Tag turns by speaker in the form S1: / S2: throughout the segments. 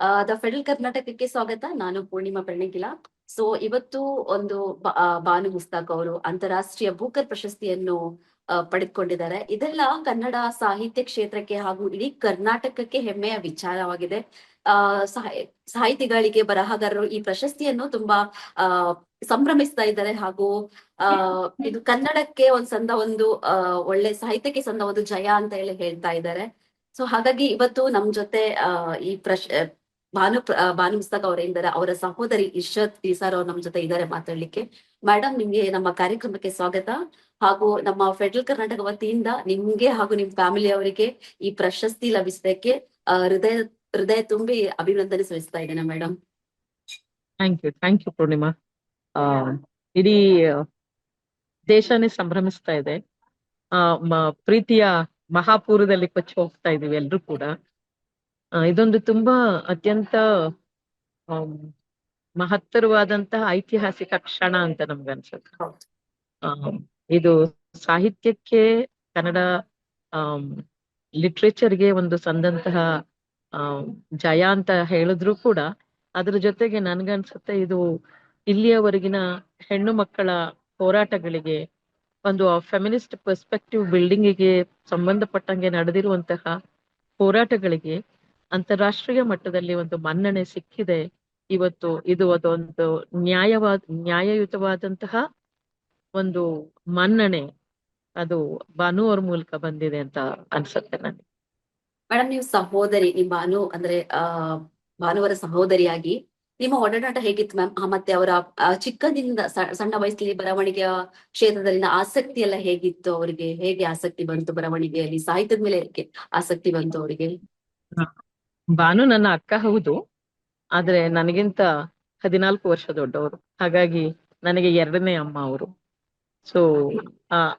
S1: The federal ಕರ್ನಾಟಕಕ್ಕೆ ಸ್ವಾಗತ. ನಾನು ಪೂರ್ಣಿಮಾ ಪ್ರಣಗಿಲ. ಸೊ ಇವತ್ತು ಒಂದು ಬಾನು ಮುಸ್ತಾಕ್ ಅವರು ಅಂತಾರಾಷ್ಟ್ರೀಯ ಭೂಕರ್ ಪ್ರಶಸ್ತಿಯನ್ನು ಪಡೆದುಕೊಂಡಿದ್ದಾರೆ. ಇದೆಲ್ಲ ಕನ್ನಡ ಸಾಹಿತ್ಯ ಕ್ಷೇತ್ರಕ್ಕೆ ಹಾಗೂ ಇಡೀ ಕರ್ನಾಟಕಕ್ಕೆ ಹೆಮ್ಮೆಯ ವಿಚಾರವಾಗಿದೆ. ಸಾಹಿತಿಗಳಿಗೆ, ಬರಹಗಾರರು ಈ ಪ್ರಶಸ್ತಿಯನ್ನು ತುಂಬಾ ಸಂಭ್ರಮಿಸ್ತಾ ಇದ್ದಾರೆ. ಹಾಗೂ ಇದು ಕನ್ನಡಕ್ಕೆ ಒಂದ್ ಸಂದ, ಒಂದು ಒಳ್ಳೆ ಸಾಹಿತ್ಯಕ್ಕೆ ಸಂದ, ಒಂದು ಜಯ ಅಂತ ಹೇಳಿ ಹೇಳ್ತಾ ಇದ್ದಾರೆ. ಸೊ ಹಾಗಾಗಿ ಇವತ್ತು ನಮ್ ಜೊತೆ ಈ ಪ್ರಶ್ ಭಾನು ಭಾನು ಮುಸ್ತಕ್ ಅವರಿಂದ ಅವರ ಸಹೋದರಿ ಇಶತ್ ಇಸಾರ್ ಅವ್ರು ನಮ್ಮ ಜೊತೆ ಇದ್ದಾರೆ ಮಾತಾಡ್ಲಿಕ್ಕೆ. ಮೇಡಮ್ ನಿಮ್ಗೆ ನಮ್ಮ ಕಾರ್ಯಕ್ರಮಕ್ಕೆ ಸ್ವಾಗತ. ಹಾಗೂ ನಮ್ಮ ಫೆಡರಲ್ ಕರ್ನಾಟಕ ವತಿಯಿಂದ ನಿಮ್ಗೆ ಹಾಗೂ ನಿಮ್ ಫ್ಯಾಮಿಲಿ ಅವರಿಗೆ ಈ ಪ್ರಶಸ್ತಿ ಲಭಿಸಿದಕ್ಕೆ ಹೃದಯ ಹೃದಯ ತುಂಬಿ ಅಭಿನಂದನೆ ಸಲ್ಲಿಸ್ತಾ ಇದ್ದೇನೆ madam
S2: thank you thank you Purnima. ಇಡೀ, ದೇಶನೇ ಸಂಭ್ರಮಿಸ್ತಾ ಇದೆ. ಪ್ರೀತಿಯ ಮಹಾಪೂರದಲ್ಲಿ ಕೊಚ್ಚಿ ಹೋಗ್ತಾ ಇದೀವಿ ಎಲ್ರು ಕೂಡ. ಇದೊಂದು ತುಂಬಾ ಅತ್ಯಂತ ಮಹತ್ತರವಾದಂತಹ ಐತಿಹಾಸಿಕ ಕ್ಷಣ ಅಂತ ನಮ್ಗನ್ಸುತ್ತೆ ಇದು ಸಾಹಿತ್ಯಕ್ಕೆ ಕನ್ನಡ ಲಿಟ್ರೇಚರ್ಗೆ ಒಂದು ಸಂದಂತಹ ಜಯ ಅಂತ ಹೇಳಿದ್ರು ಕೂಡ ಅದ್ರ ಜೊತೆಗೆ ನನ್ಗನ್ಸುತ್ತೆ ಇದು ಇಲ್ಲಿಯವರೆಗಿನ ಹೆಣ್ಣು ಮಕ್ಕಳ ಹೋರಾಟಗಳಿಗೆ ಒಂದು ಫೆಮಿನಿಸ್ಟ್ ಪರ್ಸ್ಪೆಕ್ಟಿವ್ ಬಿಲ್ಡಿಂಗಿಗೆ ಸಂಬಂಧಪಟ್ಟಂಗೆ ನಡೆದಿರುವಂತಹ ಹೋರಾಟಗಳಿಗೆ ಅಂತಾರಾಷ್ಟ್ರೀಯ ಮಟ್ಟದಲ್ಲಿ ಒಂದು ಮನ್ನಣೆ ಸಿಕ್ಕಿದೆ. ಇವತ್ತು ಇದು ಅದೊಂದು ನ್ಯಾಯವಾದ ನ್ಯಾಯಯುತವಾದಂತಹ ಒಂದು ಮನ್ನಣೆ. ಅದು ಬಾನು ಅವ್ರ ಮೂಲಕ ಬಂದಿದೆ ಅಂತ ಅನ್ಸುತ್ತೆ ನನಗೆ.
S1: ಮೇಡಮ್ ನೀವು ಸಹೋದರಿ ನಿಮ್ ಭಾನು ಅಂದ್ರೆ ಆ ಭಾನುವರ ಸಹೋದರಿಯಾಗಿ ನಿಮ್ಮ ಒಡನಾಟ ಹೇಗಿತ್ತು ಮ್ಯಾಮ್? ಮತ್ತೆ ಅವರ ಚಿಕ್ಕದಿಂದ ಸಣ್ಣ ವಯಸ್ಸಲ್ಲಿ ಬರವಣಿಗೆಯ ಕ್ಷೇತ್ರದಲ್ಲಿನ ಆಸಕ್ತಿ ಎಲ್ಲ ಹೇಗಿತ್ತು ಅವರಿಗೆ? ಹೇಗೆ ಆಸಕ್ತಿ ಬಂತು ಬರವಣಿಗೆಯಲ್ಲಿ? ಸಾಹಿತ್ಯದ ಮೇಲೆ ಹೇಗೆ ಆಸಕ್ತಿ ಬಂತು ಅವರಿಗೆ?
S2: ಭಾನು ನನ್ನ ಅಕ್ಕ ಹೌದು ಆದ್ರೆ ನನಗಿಂತ ಹದಿನಾಲ್ಕು ವರ್ಷ ದೊಡ್ಡವರು. ಹಾಗಾಗಿ ನನಗೆ ಎರಡನೇ ಅಮ್ಮ ಅವರು. ಸೊ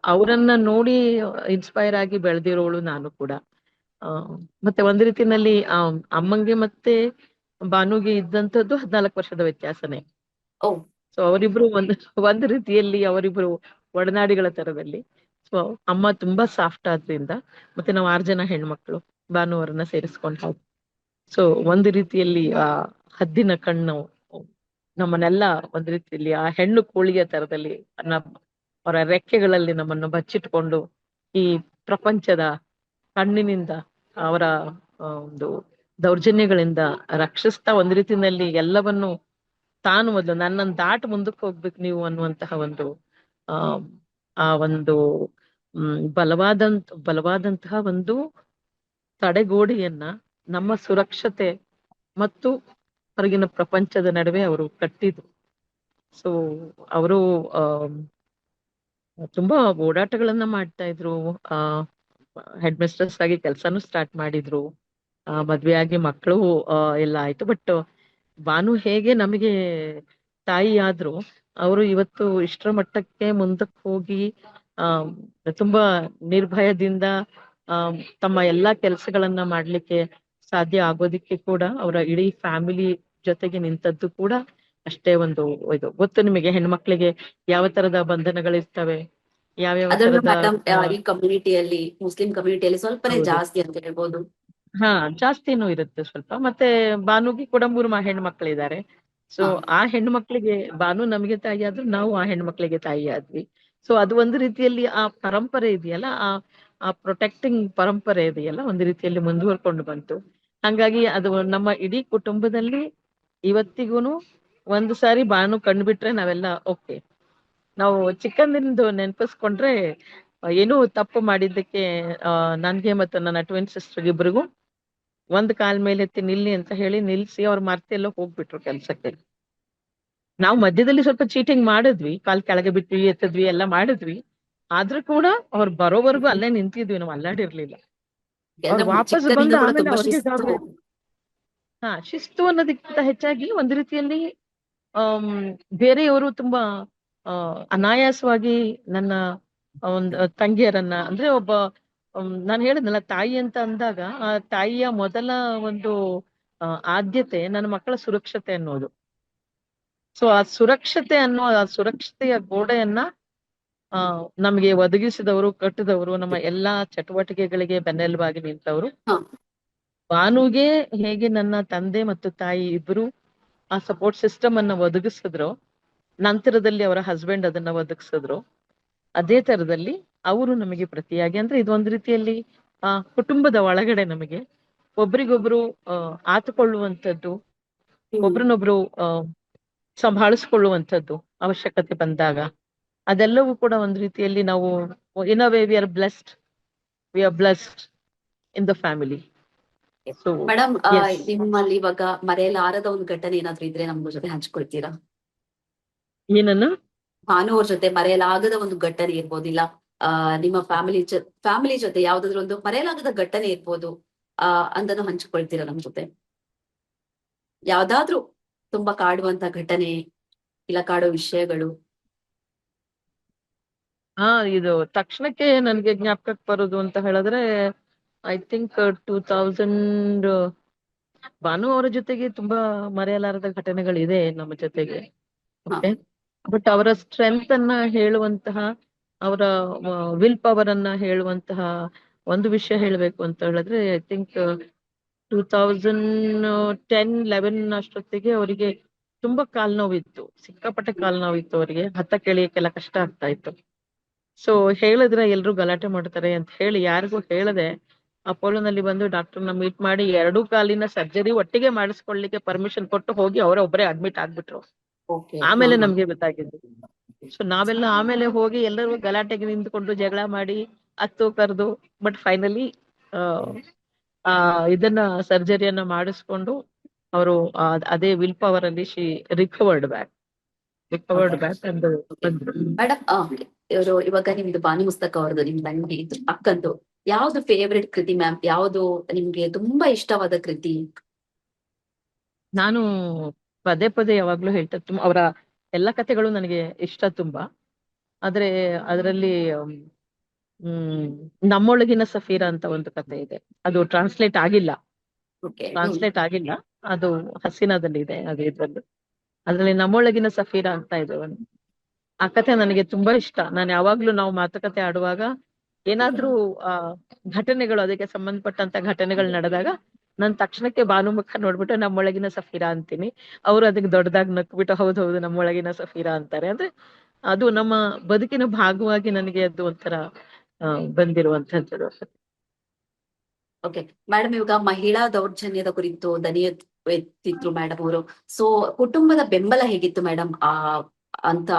S2: ಅವರನ್ನ ನೋಡಿ ಇನ್ಸ್ಪೈರ್ ಆಗಿ ಬೆಳೆದಿರೋಳು ನಾನು ಕೂಡ. ಮತ್ತೆ ಒಂದ್ ರೀತಿನಲ್ಲಿ ಆ ಅಮ್ಮಂಗೆ ಮತ್ತೆ ಬಾನುಗೆ ಇದ್ದಂಥದ್ದು ಹದಿನಾಲ್ಕು ವರ್ಷದ ವ್ಯತ್ಯಾಸನೇ. ಸೊ ಅವರಿಬ್ರು ಒಂದ್ ಒಂದ್ ರೀತಿಯಲ್ಲಿ ಅವರಿಬ್ರು ಒಡನಾಡಿಗಳ ತರದಲ್ಲಿ. ಸೊ ಅಮ್ಮ ತುಂಬಾ ಸಾಫ್ಟ್ ಆದ್ರಿಂದ ಮತ್ತೆ ನಾವು ಆರ್ ಜನ ಹೆಣ್ಮಕ್ಳು ಭಾನುವರನ್ನ ಸೇರಿಸ್ಕೊಂಡು ಸೊ ಒಂದು ರೀತಿಯಲ್ಲಿ ಆ ಹದ್ದಿನ ಕಣ್ಣು, ನಮ್ಮನ್ನೆಲ್ಲ ಒಂದ್ ರೀತಿಯಲ್ಲಿ ಆ ಹೆಣ್ಣು ಕೋಳಿಯ ತರದಲ್ಲಿ ಅವರ ರೆಕ್ಕೆಗಳಲ್ಲಿ ನಮ್ಮನ್ನು ಬಚ್ಚಿಟ್ಕೊಂಡು ಈ ಪ್ರಪಂಚದ ಕಣ್ಣಿನಿಂದ ಅವರ ಒಂದು ದೌರ್ಜನ್ಯಗಳಿಂದ ರಕ್ಷಿಸ್ತಾ ಒಂದ್ ರೀತಿನಲ್ಲಿ ಎಲ್ಲವನ್ನು ತಾನು ಮೊದಲು ನನ್ನನ್ನು ದಾಟ್ ಮುಂದಕ್ಕೆ ಹೋಗ್ಬೇಕು ನೀವು ಅನ್ನುವಂತಹ ಒಂದು, ಆ ಒಂದು ಬಲವಾದಂತ, ಬಲವಾದಂತಹ ಒಂದು ತಡೆಗೋಡೆಯನ್ನ ನಮ್ಮ ಸುರಕ್ಷತೆ ಮತ್ತು ಹೊರಗಿನ ಪ್ರಪಂಚದ ನಡುವೆ ಅವರು ಕಟ್ಟಿದ್ರು. ಸೊ ಅವರು ತುಂಬಾ ಓಡಾಟಗಳನ್ನ ಮಾಡ್ತಾ ಇದ್ರು. ಆ ಹೆಡ್ ಮಿಸ್ಟ್ರೆಸ್ ಆಗಿ ಕೆಲಸನೂ ಸ್ಟಾರ್ಟ್ ಮಾಡಿದ್ರು. ಮದ್ವೆ ಆಗಿ ಮಕ್ಕಳು ಎಲ್ಲ ಆಯ್ತು. ಬಟ್ ಬಾನು ಹೇಗೆ ನಮಗೆ ತಾಯಿ ಆದ್ರು, ಅವರು ಇವತ್ತು ಇಷ್ಟರ ಮಟ್ಟಕ್ಕೆ ಮುಂದಕ್ಕೆ ಹೋಗಿ ಆ ತುಂಬಾ ನಿರ್ಭಯದಿಂದ ತಮ್ಮ ಎಲ್ಲಾ ಕೆಲಸಗಳನ್ನ ಮಾಡ್ಲಿಕ್ಕೆ ಸಾಧ್ಯ ಆಗೋದಿಕ್ಕೆ ಕೂಡ ಅವರ ಇಡೀ ಫ್ಯಾಮಿಲಿ ಜೊತೆಗೆ ನಿಂತದ್ದು ಕೂಡ ಅಷ್ಟೇ ಒಂದು ಇದು. ಗೊತ್ತು ನಿಮಗೆ ಹೆಣ್ಮಕ್ಳಿಗೆ ಯಾವ ತರದ ಬಂಧನಗಳಿರ್ತವೆ? ಯಾವ್ಯಾವ
S1: ಕಮ್ಯುನಿಟಿಯಲ್ಲಿ ಮುಸ್ಲಿಂ ಕಮ್ಯುನಿಟಿಯಲ್ಲಿ ಸ್ವಲ್ಪನೇ ಜಾಸ್ತಿ ಅಂತ ಹೇಳ್ಬೋದು.
S2: ಹಾ ಜಾಸ್ತಿನೂ ಇರುತ್ತೆ ಸ್ವಲ್ಪ. ಮತ್ತೆ ಬಾನುಗೆ ಕೂಡ ಮೂರು ಹೆಣ್ ಹೆಣ್ಮಕ್ಳಿದ್ದಾರೆ. ಸೊ. ಆ ಹೆಣ್ಮಕ್ಳಿಗೆ ಬಾನು ನಮಗೆ ತಾಯಿ ಆದ್ರೂ ನಾವು ಆ ಹೆಣ್ಮಕ್ಳಿಗೆ ತಾಯಿ ಆದ್ವಿ ಸೊ ಅದು ಒಂದು ರೀತಿಯಲ್ಲಿ ಆ ಪರಂಪರೆ ಇದೆಯಲ್ಲ ಆ ಆ ಪ್ರೊಟೆಕ್ಟಿಂಗ್ ಪರಂಪರೆ ಇದೆಯಲ್ಲ, ಒಂದು ರೀತಿಯಲ್ಲಿ ಮುಂದುವರ್ಕೊಂಡು ಬಂತು. ಹಂಗಾಗಿ ಅದು ನಮ್ಮ ಇಡೀ ಕುಟುಂಬದಲ್ಲಿ ಇವತ್ತಿಗೂನು ಒಂದು ಸಾರಿ ಬಾನು ಕಂಡುಬಿಟ್ರೆ ನಾವೆಲ್ಲ ಓಕೆ ನಾವು ಚಿಕ್ಕಂದಿನಿಂದ ನೆನಪಿಸ್ಕೊಂಡ್ರೆ, ಏನೂ ತಪ್ಪು ಮಾಡಿದ್ದಕ್ಕೆ ನನಗೆ ಮತ್ತು ನನ್ನ ಟ್ವಿನ್ ಸಿಸ್ಟರ್ ಇಬ್ರಿಗೂ ಒಂದ್ ಕಾಲ್ ಮೇಲೆ ಎತ್ತಿ ನಿಲ್ಲಿ ಅಂತ ಹೇಳಿ ನಿಲ್ಸಿ ಅವ್ರ ಮರ್ತೆಲ್ಲ ಹೋಗ್ಬಿಟ್ರು ಕೆಲ್ಸಕ್ಕೆ. ನಾವು ಮಧ್ಯದಲ್ಲಿ ಸ್ವಲ್ಪ ಚೀಟಿಂಗ್ ಮಾಡಿದ್ವಿ, ಕಾಲ್ ಕೆಳಗೆ ಬಿಟ್ವಿ ಎತ್ತಿದ್ವಿ, ಎಲ್ಲ ಮಾಡಿದ್ವಿ. ಆದ್ರೂ ಕೂಡ ಅವ್ರು ಬರೋವರೆಗೂ ಅಲ್ಲೇ ನಿಂತಿದ್ವಿ ನಾವು ಅಲ್ಲಾಡಿರ್ಲಿಲ್ಲ. ವಾಪಸ್ ಬಂದ
S1: ಬಂದು
S2: ಆಮೇಲೆ ಅವ್ರಿಗೆ ಹಾ ಶಿಸ್ತು ಅನ್ನೋದಕ್ಕಿಂತ ಹೆಚ್ಚಾಗಿ ಒಂದ್ ರೀತಿಯಲ್ಲಿ ಆಮ್ ಬೇರೆಯವರು ತುಂಬಾ ಅನಾಯಾಸವಾಗಿ ನನ್ನ ಒಂದು ತಂಗಿಯರನ್ನ ಅಂದ್ರೆ ಒಬ್ಬ ನಾನು ಹೇಳಿದ್ನಲ್ಲ ತಾಯಿ ಅಂತ ಅಂದಾಗ ಆ ತಾಯಿಯ ಮೊದಲ ಒಂದು ಆದ್ಯತೆ ನನ್ನ ಮಕ್ಕಳ ಸುರಕ್ಷತೆ ಅನ್ನೋದು. ಸೊ ಆ ಸುರಕ್ಷತೆ ಅನ್ನೋ ಆ ಸುರಕ್ಷತೆಯ ಗೋಡೆಯನ್ನ ಆ ನಮಗೆ ಒದಗಿಸಿದವರು ಕಟ್ಟಿದವರು ನಮ್ಮ ಎಲ್ಲಾ ಚಟುವಟಿಕೆಗಳಿಗೆ ಬೆನ್ನೆಲುಬಾಗಿ ನಿಂತವರು.
S1: ಬಾನುಗೆ
S2: ಭಾನುಗೆ ಹೇಗೆ ನನ್ನ ತಂದೆ ಮತ್ತು ತಾಯಿ ಇಬ್ರು ಆ ಸಪೋರ್ಟ್ ಸಿಸ್ಟಮ್ ಅನ್ನ ಒದಗಿಸಿದ್ರು ನಂತರದಲ್ಲಿ ಅವರ ಹಸ್ಬೆಂಡ್ ಅದನ್ನ ಒದಗಿಸಿದ್ರು. ಅದೇ ತರದಲ್ಲಿ ಅವರು ನಮಗೆ ಪ್ರತಿಯಾಗಿ ಅಂದ್ರೆ ಇದೊಂದು ರೀತಿಯಲ್ಲಿ ಆ ಕುಟುಂಬದ ಒಳಗಡೆ ನಮಗೆ ಒಬ್ರಿಗೊಬ್ರು ಆ ಆತುಕೊಳ್ಳುವಂಥದ್ದು ಒಬ್ರನ್ನೊಬ್ರು ಅಹ್ ಸಂಭಾಳಿಸ್ಕೊಳ್ಳುವಂಥದ್ದು ಅವಶ್ಯಕತೆ ಬಂದಾಗ. ಅದೆಲ್ಲವೂ ಕೂಡ ಒಂದು ರೀತಿಯಲ್ಲಿ ನಾವು in a way we are blessed we are blessed in the family
S1: madam. ನಿಮ್ಮಲ್ಲಿ ಇವಾಗ ಮರೆಯಲಾರದ ಒಂದು ಘಟನೆ ಏನಾದ್ರೂ ಇದ್ರೆ ನಮ್ಮ ಜೊತೆ ಹಂಚ್ಕೊಳ್ತೀರಾ?
S2: ಏನನ್ನ?
S1: ನಾನು ಅವ್ರ ಜೊತೆ ಮರೆಯಲಾಗದ ಒಂದು ಘಟನೆ ಇರ್ಬೋದಿಲ್ಲ ಆ ನಿಮ್ಮ ಫ್ಯಾಮಿಲಿ ಫ್ಯಾಮಿಲಿ ಜೊತೆ ಯಾವ್ದಾದ್ರು ಒಂದು ಮರೆಯಲಾಗದ ಘಟನೆ ಇರ್ಬೋದು ಆ ಅಂದನು ಹಂಚ್ಕೊಳ್ತೀರಾ ನಮ್ ಜೊತೆ? ಯಾವ್ದಾದ್ರು ತುಂಬಾ ಕಾಡುವಂತ ಘಟನೆ ಇಲ್ಲ ಕಾಡೋ ವಿಷಯಗಳು
S2: ಹಾ ಇದು ತಕ್ಷಣಕ್ಕೆ ನನ್ಗೆ ಜ್ಞಾಪಕಕ್ಕೆ ಬರೋದು ಅಂತ ಹೇಳಿದ್ರೆ I think two thousand Bhanu ಅವರ ಜೊತೆಗೆ ತುಂಬಾ ಮರೆಯಲಾರದ ಘಟನೆಗಳಿದೆ ನಮ್ಮ ಜೊತೆಗೆ. ಓಕೆ ಬಟ್ ಅವರ ಸ್ಟ್ರೆಂತ್ ಅನ್ನ ಹೇಳುವಂತಹ ಅವರ ವಿಲ್ ಪವರ್ ಅನ್ನ ಹೇಳುವಂತಹ ಒಂದು ವಿಷಯ ಹೇಳ್ಬೇಕು ಅಂತ ಹೇಳಿದ್ರೆ I think two thousand ten eleven ಅಷ್ಟೊತ್ತಿಗೆ ಅವರಿಗೆ ತುಂಬಾ ಕಾಲ್ ನೋವಿತ್ತು ಸಿಕ್ಕಾಪಟ್ಟೆ ಕಾಲ್ ನೋವಿತ್ತು ಅವರಿಗೆ. ಹತ್ತ ಕೆಳಿಯಕ್ಕೆಲ್ಲ ಕಷ್ಟ ಆಗ್ತಾ ಇತ್ತು. ಸೊ ಹೇಳಿದ್ರೆ ಎಲ್ರು ಗಲಾಟೆ ಮಾಡ್ತಾರೆ ಅಂತ ಹೇಳಿ ಯಾರಿಗೂ ಹೇಳದೆ ಅಪೋಲೋನಲ್ಲಿ ಬಂದು ಡಾಕ್ಟರ್ನ ಮೀಟ್ ಮಾಡಿ ಎರಡೂ ಕಾಲಿನ ಸರ್ಜರಿ ಒಟ್ಟಿಗೆ ಮಾಡಿಸ್ಕೊಳ್ಳಿಕ್ಕೆ ಪರ್ಮಿಷನ್ ಕೊಟ್ಟು ಹೋಗಿ ಅವರ ಒಬ್ಬರೇ ಅಡ್ಮಿಟ್ ಆಗ್ಬಿಟ್ರು. ಆಮೇಲೆ ನಮ್ಗೆ ಗೊತ್ತಾಗಿದ್ದು. ಸೊ ನಾವೆಲ್ಲ ಆಮೇಲೆ ಹೋಗಿ ಎಲ್ಲರೂ ಗಲಾಟೆಗೆ ನಿಂತ್ಕೊಂಡು ಜಗಳ ಮಾಡಿ ಅತ್ತು ಕರೆದು ಬಟ್ ಫೈನಲಿ ಆ ಇದನ್ನ ಸರ್ಜರಿಯನ್ನ ಮಾಡಿಸ್ಕೊಂಡು ಅವರು ಅದೇ ವಿಲ್ ಪವರ್ ಅಲ್ಲಿ ಶಿ ರಿಕವರ್ಡ್ ಬ್ಯಾಕ್
S1: ಮೇಡಮ್ ಇವರು ಇವಾಗ ನಿಮ್ದು ಬಾನಿ ಪುಸ್ತಕ ಅವ್ರದ್ದು ನಿಮ್ ತಂಗಿ ಇದು ಅಕ್ಕಂದು. ಯಾವ್ದು ಫೇವ್ರೆಟ್ ಕೃತಿ ಮ್ಯಾಮ್ ಯಾವ್ದು ನಿಮ್ಗೆ ತುಂಬಾ ಇಷ್ಟವಾದ ಕೃತಿ?
S2: ನಾನು ಪದೇ ಪದೇ ಯಾವಾಗ್ಲೂ ಹೇಳ್ತಾ ತುಂಬ ಅವರ ಎಲ್ಲ ಕಥೆಗಳು ನನಗೆ ಇಷ್ಟ ತುಂಬಾ. ಆದ್ರೆ ಅದರಲ್ಲಿ ಹ್ಮ್ ನಮ್ಮೊಳಗಿನ ಸಫೀರ ಅಂತ ಒಂದು ಕಥೆ ಇದೆ. ಅದು ಟ್ರಾನ್ಸ್ಲೇಟ್ ಆಗಿಲ್ಲ.
S1: ಓಕೆ
S2: ಟ್ರಾನ್ಸ್ಲೇಟ್ ಆಗಿಲ್ಲ. ಅದು ಹಸಿನಾದಲ್ಲಿ ಇದೆ ಅದು ಇದ್ರದ್ದು ಅದ್ರಲ್ಲಿ ನಮ್ಮೊಳಗಿನ ಸಫೀರ ಅಂತ ಒಂದು. ಆ ಕಥೆ ನನಗೆ ತುಂಬಾ ಇಷ್ಟ. ನಾನು ಯಾವಾಗ್ಲೂ ನಾವು ಮಾತುಕತೆ ಆಡುವಾಗ ಏನಾದ್ರೂ ಆ ಘಟನೆಗಳು ಅದಕ್ಕೆ ಸಂಬಂಧಪಟ್ಟಂತ ಘಟನೆಗಳು ನಡೆದಾಗ ನಾನ್ ತಕ್ಷಣಕ್ಕೆ ಭಾನುಮುಖ ನೋಡ್ಬಿಟ್ಟು ನಮ್ಮೊಳಗಿನ ಸಫೀರಾ ಅಂತೀನಿ. ಅವ್ರು ಅದಕ್ಕೆ ದೊಡ್ಡದಾಗಿ ನಕ್ಬಿಟ್ಟು ಹೌದು ಹೌದು ನಮ್ಮೊಳಗಿನ ಸಫೀರಾ ಅಂತಾರೆ. ಅಂದ್ರೆ ಅದು ನಮ್ಮ ಬದುಕಿನ ಭಾಗವಾಗಿ ನನಗೆ ಅದು ಒಂಥರ ಆ, ಬಂದಿರುವಂತದ್ದು
S1: ಓಕೆ ಮೇಡಮ್ ಇವಾಗ ಮಹಿಳಾ ದೌರ್ಜನ್ಯದ ಕುರಿತು ದನಿ ಎತ್- ಎತ್ತಿದ್ರು ಮೇಡಮ್ ಅವರು. ಸೊ ಕುಟುಂಬದ ಬೆಂಬಲ ಹೇಗಿತ್ತು ಮೇಡಮ್ ಆ, ಅಂತ